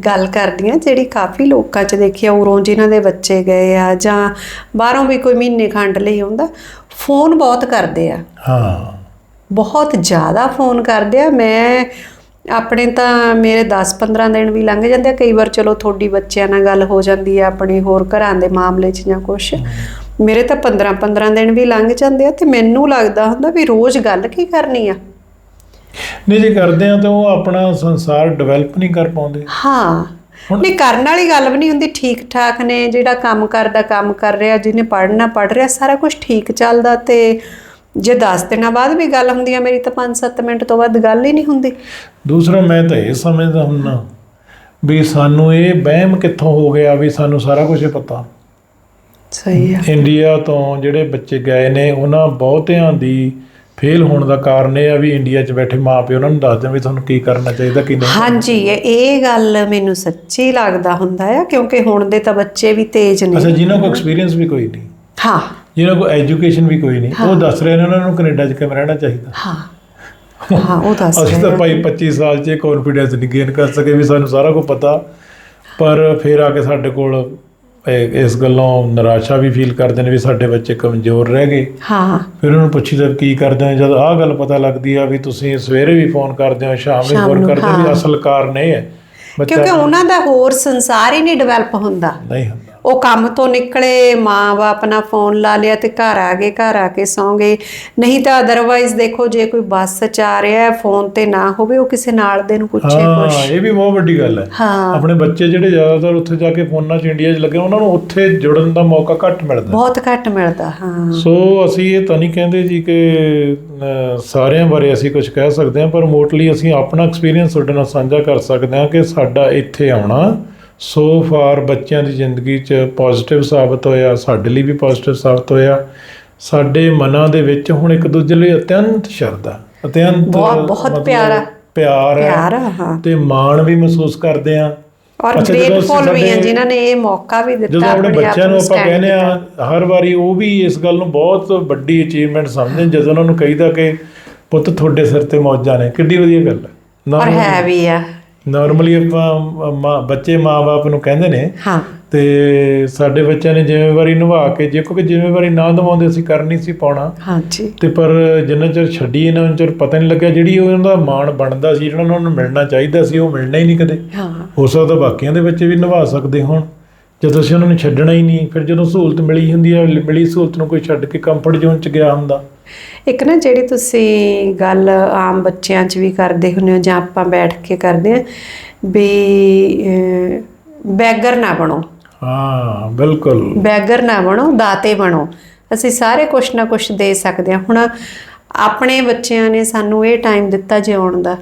S1: ਗੱਲ ਕਰਦੀ ਆ ਜਿਹੜੀ ਕਾਫੀ ਲੋਕਾਂ 'ਚ ਦੇਖਿਆ ਉਰੋਂ ਜਿਨ੍ਹਾਂ ਦੇ ਬੱਚੇ ਗਏ ਆ ਜਾਂ ਬਾਹਰੋਂ ਵੀ ਕੋਈ ਮਹੀਨੇ ਖੰਡ ਲਈ ਆਉਂਦਾ ਫੋਨ ਬਹੁਤ ਕਰਦੇ ਆ।
S2: ਹਾਂ।
S1: ਬਹੁਤ ਜ਼ਿਆਦਾ ਫੋਨ ਕਰਦੇ ਆ। ਮੈਂ ਆਪਣੇ ਤਾਂ ਮੇਰੇ 10-15 ਦਿਨ ਵੀ ਲੰਘ ਜਾਂਦੇ ਆ। ਕਈ ਵਾਰ ਚਲੋ ਤੁਹਾਡੀ ਬੱਚਿਆਂ ਨਾਲ ਗੱਲ ਹੋ ਜਾਂਦੀ ਆ ਆਪਣੇ ਹੋਰ ਘਰਾਂ ਦੇ ਮਾਮਲੇ 'ਚ ਜਾਂ ਕੁਛ। ਮੇਰੇ ਤਾਂ 15-15 ਦਿਨ ਵੀ ਲੰਘ ਜਾਂਦੇ ਆ ਤੇ ਮੈਨੂੰ ਲੱਗਦਾ ਹੁੰਦਾ ਵੀ ਰੋਜ਼ ਗੱਲ ਕੀ ਕਰਨੀ ਆ।
S2: ਨਹੀਂ ਜੇ ਕਰਦੇ ਆ ਤਾਂ ਉਹ ਆਪਣਾ ਸੰਸਾਰ ਡਿਵੈਲਪ ਨਹੀਂ ਕਰ ਪਾਉਂਦੇ।
S1: ਹਾਂ। ਨਹੀਂ ਕਰਨ ਵਾਲੀ ਗੱਲ ਵੀ ਨਹੀਂ ਹੁੰਦੀ। ਠੀਕ ਠਾਕ ਨੇ ਜਿਹੜਾ ਕੰਮ ਕਰਦਾ ਕੰਮ ਕਰ ਰਿਹਾ ਜਿਹਨੇ ਪੜ੍ਹਨਾ ਪੜ੍ਹ ਰਿਹਾ ਸਾਰਾ ਕੁਝ ਠੀਕ ਚੱਲਦਾ ਤੇ ਜੇ 10 ਦਿਨਾਂ ਬਾਅਦ ਵੀ ਗੱਲ ਹੁੰਦੀ ਆ ਮੇਰੀ ਤਾਂ 5-7 ਮਿੰਟ ਤੋਂ ਵੱਧ ਗੱਲ ਹੀ ਨਹੀਂ ਹੁੰਦੀ।
S2: ਦੂਸਰਾ ਮੈਂ ਤਾਂ ਇਹ ਸਮਝਦਾ ਹੁੰਨਾ ਵੀ ਸਾਨੂੰ ਇਹ ਵਹਿਮ ਕਿੱਥੋਂ ਹੋ ਗਿਆ ਵੀ ਸਾਨੂੰ ਸਾਰਾ ਕੁਝ ਪਤਾ।
S1: ਸਹੀ ਆ।
S2: ਇੰਡੀਆ ਤੋਂ ਜਿਹੜੇ ਬੱਚੇ ਗਏ ਨੇ ਉਹਨਾਂ ਬਹੁਤਿਆਂ ਦੀ ਫੇਲ ਹੋਣ ਦਾ ਕਾਰਨ ਇਹ ਆ ਵੀ ਇੰਡੀਆ 'ਚ ਬੈਠੇ ਮਾਪੇ ਉਹਨਾਂ ਨੂੰ ਦੱਸਦੇ ਵੀ ਤੁਹਾਨੂੰ ਕੀ ਕਰਨਾ ਚਾਹੀਦਾ ਕੀ ਨਹੀਂ
S1: ਹਾਂਜੀ ਇਹ ਗੱਲ ਮੈਨੂੰ ਸੱਚੀ ਲੱਗਦਾ ਹੁੰਦਾ ਆ ਕਿਉਂਕਿ ਹੁਣ ਦੇ ਤਾਂ ਬੱਚੇ ਵੀ ਤੇਜ਼
S2: ਅੱਛਾ
S1: ਨੇ
S2: ਜਿਨ੍ਹਾਂ ਕੋਲ ਐਕਸਪੀਰੀਅੰਸ ਵੀ ਕੋਈ ਨਹੀਂ
S1: ਹਾਂ।
S2: ਜਿਨ੍ਹਾਂ ਕੋਲ ਐਜੂਕੇਸ਼ਨ ਵੀ ਕੋਈ ਨਹੀਂ ਉਹ ਦੱਸ ਰਹੇ ਨੇ ਉਹਨਾਂ ਨੂੰ ਕੈਨੇਡਾ 'ਚ ਕਿਵੇਂ ਰਹਿਣਾ ਚਾਹੀਦਾ।
S1: ਹਾਂ। ਹਾਂ ਉਹ ਦੱਸ
S2: ਅਸੀਂ
S1: ਰਹੇ
S2: ਤਾਂ
S1: ਆ।
S2: ਭਾਈ 25 ਸਾਲ 'ਚ ਕੌਨਫੀਡੈਂਸ ਨਹੀਂ ਗੇਨ ਕਰ ਸਕੇ ਵੀ ਸਾਨੂੰ ਸਾਰਾ ਕੁਝ ਪਤਾ ਪਰ ਫਿਰ ਆ ਕੇ ਸਾਡੇ ਕੋਲ ਇਸ ਗੱਲੋਂ ਨਿਰਾਸ਼ਾ ਵੀ ਫੀਲ ਕਰਦੇ ਨੇ ਵੀ ਸਾਡੇ ਬੱਚੇ ਕਮਜ਼ੋਰ ਰਹਿ ਗਏ।
S1: ਹਾਂ।
S2: ਫਿਰ ਉਹਨਾਂ ਨੂੰ ਪੁੱਛੀਦਾ ਕੀ ਕਰਦੇ ਹੋ? ਜਦ ਆਹ ਗੱਲ ਪਤਾ ਲੱਗਦੀ ਆ ਵੀ ਤੁਸੀਂ ਸਵੇਰੇ ਵੀ ਫੋਨ ਕਰਦੇ ਹੋ ਸ਼ਾਮ ਨੂੰ ਫੋਨ ਕਰਦੇ ਹੋ ਵੀ। ਅਸਲ ਕਾਰਨ ਇਹ ਹੈ।
S1: ਕਿਉਂਕਿ ਉਹਨਾਂ ਦਾ ਹੋਰ ਸੰਸਾਰ ਹੀ ਨਹੀਂ ਡਿਵੈਲਪ ਹੁੰਦਾ।
S2: ਨਹੀਂ ਹੁੰਦਾ।
S1: ਉਹ ਕੰਮ ਤੋਂ ਨਿਕਲੇ ਮਾਂ-ਬਾਪ ਨਾਲ ਫੋਨ ਲਾ ਲਿਆ ਤੇ ਘਰ ਆ ਗਏ ਘਰ ਆ ਕੇ ਸੌਂ ਗਏ। ਨਹੀਂ ਤਾਂ ਅਦਰਵਾਈਜ਼ ਦੇਖੋ ਜੇ ਕੋਈ ਬੱਸ ਚ ਆ ਰਿਹਾ ਹੈ ਫੋਨ ਤੇ ਨਾ ਹੋਵੇ ਉਹ ਕਿਸੇ ਨਾਲ ਦੇ ਨੂੰ ਪੁੱਛੇ
S2: ਹਾਂ
S1: ਕੁਛ।
S2: ਇਹ ਵੀ ਬਹੁਤ ਵੱਡੀ ਗੱਲ ਹੈ।
S1: ਹਾਂ।
S2: ਆਪਣੇ ਬੱਚੇ ਜਿਹੜੇ ਜ਼ਿਆਦਾਤਰ ਉੱਥੇ ਜਾ ਕੇ ਫੋਨਾਂ 'ਚ ਇੰਡੀਆ 'ਚ ਲੱਗੇ ਉਹਨਾਂ ਨੂੰ ਉੱਥੇ ਜੁੜਨ ਦਾ ਮੌਕਾ ਘੱਟ ਮਿਲਦਾ।
S1: ਬਹੁਤ ਘੱਟ ਮਿਲਦਾ ਹਾਂ।
S2: ਸੋ ਅਸੀਂ ਇਹ ਤਾਂ ਨਹੀਂ ਕਹਿੰਦੇ ਜੀ ਕਿ ਸਾਰਿਆਂ ਬਾਰੇ ਅਸੀਂ ਕੁਝ ਕਹਿ ਸਕਦੇ ਹਾਂ ਪਰ ਮੋਟਲੀ ਅਸੀਂ ਆਪਣਾ ਐਕਸਪੀਰੀਅੰਸ ਤੁਹਾਡੇ ਨਾਲ ਸਾਂਝਾ ਕਰ ਸਕਦੇ ਹਾਂ ਕਿ ਸਾਡਾ ਇੱਥੇ ਆਉਣਾ ਸੋ ਫਾਰ ਬੱਚਿਆਂ ਦੀ ਜ਼ਿੰਦਗੀ 'ਚ ਪੋਜ਼ਿਟਿਵ ਸਾਬਤ ਹੋਇਆ ਸਾਡੇ ਲਈ ਵੀ ਪੋਜ਼ਿਟਿਵ ਸਾਬਤ ਹੋਇਆ। ਸਾਡੇ ਮਨਾਂ ਦੇ ਵਿੱਚ ਹੁਣ ਇੱਕ ਦੂਜੇ ਲਈ ਅਤਿਅੰਤ ਸ਼ਰਧਾ ਅਤਿਅੰਤ
S1: ਬਹੁਤ- ਬਹੁਤ ਪਿਆਰਾ।
S2: ਪਿਆਰ ਹੈ
S1: ਪਿਆਰ ਹਾਂ।
S2: ਤੇ ਮਾਣ ਵੀ ਮਹਿਸੂਸ ਕਰਦੇ ਆ
S1: ਔਰ ਗ੍ਰੇਟਫੁਲ ਵੀ ਆ ਜਿਨ੍ਹਾਂ ਨੇ ਇਹ ਮੌਕਾ ਵੀ ਦਿੱਤਾ
S2: ਜਦੋਂ ਆਪਣੇ
S1: ਆਪਣੇ ਆਪ
S2: ਬੱਚਿਆਂ ਨੂੰ ਆਪਾਂ ਕਹਿੰਦੇ ਆ। ਹਰ ਵਾਰੀ ਉਹ ਵੀ ਇਸ ਗੱਲ ਨੂੰ ਬਹੁਤ ਵੱਡੀ ਅਚੀਵਮੈਂਟ ਸਮਝਦੇ ਜਦੋਂ ਉਹਨਾਂ ਨੂੰ ਕਹੀਦਾ ਕਿ ਪੁੱਤ ਤੁਹਾਡੇ ਸਿਰ ਤੇ ਮੌਜਾਂ ਨੇ। ਕਿੱਡੀ ਵਧੀਆ ਗੱਲ ਹੈ।
S1: ਔਰ ਹੈ। ਵੀ ਆ।
S2: ਨਾਰਮਲੀ ਆਪਾਂ ਮਾਂ- ਬੱਚੇ ਮਾਪੇ ਨੂੰ ਕਹਿੰਦੇ ਨੇ
S1: ਹਾਂ।
S2: ਤੇ ਸਾਡੇ ਬੱਚਿਆਂ ਨੇ ਜ਼ਿੰਮੇਵਾਰੀ ਨਿਭਾ ਕੇ ਜੇ ਕੋਈ ਜ਼ਿੰਮੇਵਾਰੀ ਨਾ ਨਿਭਾਉਂਦੇ ਅਸੀਂ ਕਰ ਨਹੀਂ ਸੀ ਪਾਉਣਾ।
S1: ਹਾਂਜੀ।
S2: ਤੇ ਪਰ ਜਿੰਨਾ ਚਿਰ ਛੱਡੀ ਇਹਨਾਂ ਚਿਰ ਪਤਾ ਨਹੀਂ ਲੱਗਿਆ ਜਿਹੜੀ ਉਹਨਾਂ ਦਾ ਮਾਣ ਬਣਦਾ ਸੀ ਜਿਹੜਾ ਉਹਨਾਂ ਨੂੰ ਮਿਲਣਾ ਚਾਹੀਦਾ ਸੀ ਉਹ ਮਿਲਣਾ ਹੀ ਨਹੀਂ ਕਦੇ।
S1: ਹਾਂ।
S2: ਹੋ ਸਕਦਾ ਬਾਕੀਆਂ ਦੇ ਬੱਚੇ ਵੀ ਨਿਭਾ ਸਕਦੇ ਹੋਣ। ਜਦੋਂ ਅਸੀਂ ਉਹਨਾਂ ਨੂੰ ਛੱਡਣਾ ਹੀ ਨਹੀਂ ਫਿਰ ਜਦੋਂ ਸਹੂਲਤ ਮਿਲੀ ਹੁੰਦੀ ਹੈ ਮਿਲੀ ਸਹੂਲਤ ਨੂੰ ਕੋਈ ਛੱਡ ਕੇ ਕੰਫਰਟ ਜ਼ੋਨ 'ਚ ਗਿਆ ਹੁੰਦਾ।
S1: ਇੱਕ ਨਾ ਜਿਹੜੀ ਤੁਸੀਂ ਗੱਲ ਆਮ ਬੱਚਿਆਂ 'ਚ ਵੀ ਕਰਦੇ ਹੁੰਦੇ ਹੋ ਜਾਂ ਆਪਾਂ ਬੈਠ ਕੇ ਕਰਦੇ ਆ ਵੀ ਬੈਗਰ ਨਾ ਬਣੋ।
S2: ਹਾਂ ਬਿਲਕੁਲ।
S1: ਬੈਗਰ ਨਾ ਬਣੋ ਦਾਤੇ ਬਣੋ। ਅਸੀਂ ਸਾਰੇ ਕੁਛ ਨਾ ਕੁਛ ਦੇ ਸਕਦੇ ਹਾਂ। ਹੁਣ ਆਪਣੇ ਬੱਚਿਆਂ ਨੇ ਸਾਨੂੰ ਇਹ ਟਾਈਮ ਦਿੱਤਾ ਜਿਉਣ ਦਾ।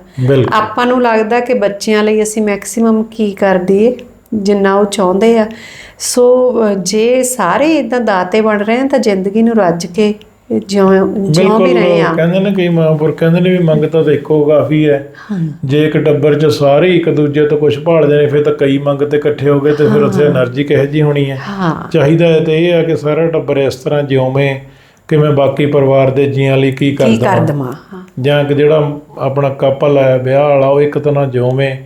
S1: ਆਪਾਂ ਨੂੰ ਲੱਗਦਾ ਕਿ ਬੱਚਿਆਂ ਲਈ ਅਸੀਂ ਮੈਕਸਿਮਮ ਕੀ ਕਰ ਦਈਏ? ਜਿੰਨਾ ਉਹ ਚਾਹੁੰਦੇ ਆ। ਸੋ ਜੇ ਸਾਰੇ ਇਦਾਂ ਦਾਤੇ ਬਣ ਰਹੇ ਆ ਤਾਂ ਜ਼ਿੰਦਗੀ ਨੂੰ ਰੱਜ ਕੇ ਜਿਉਂ ਜਿਉਂ ਵੀ ਰਹੇ ਆ।
S2: ਕਹਿੰਦੇ ਨੇ ਕਈ ਮਹਾਂਪੁਰ ਕਹਿੰਦੇ ਨੇ ਵੀ ਮੰਗ ਤਾਂ ਦੇਖੋ ਕਾਫੀ ਹੈ। ਜੇ ਇੱਕ ਡੱਬਰ 'ਚ ਸਾਰੇ ਇੱਕ ਦੂਜੇ ਤੋਂ ਕੁਝ ਭਾਲਦੇ ਨੇ ਫਿਰ ਤਾਂ ਕਈ ਮੰਗ ਤੇ ਇਕੱਠੇ ਹੋ ਗਏ ਤੇ ਫਿਰ ਉੱਥੇ એનર્ਜੀ ਕਿਹੋ ਜੀ ਹੋਣੀ ਹੈ? ਚਾਹੀਦਾ ਤੇ ਇਹ ਆ ਕਿ ਸਾਰਾ ਡੱਬਰ ਇਸ ਤਰ੍ਹਾਂ ਜਿਉਵੇਂ ਕਿ ਮੈਂ ਬਾਕੀ ਪਰਿਵਾਰ ਦੇ ਜੀਆਂ ਲਈ ਕੀ
S1: ਕਰ
S2: ਜਾਂ ਕਿ ਜਿਹੜਾ ਆਪਣਾ ਕਪਲ ਹੈ ਵਿਆਹ ਵਾਲਾ ਉਹ ਇੱਕ ਤਰ੍ਹਾਂ ਜਿਉਵੇਂ।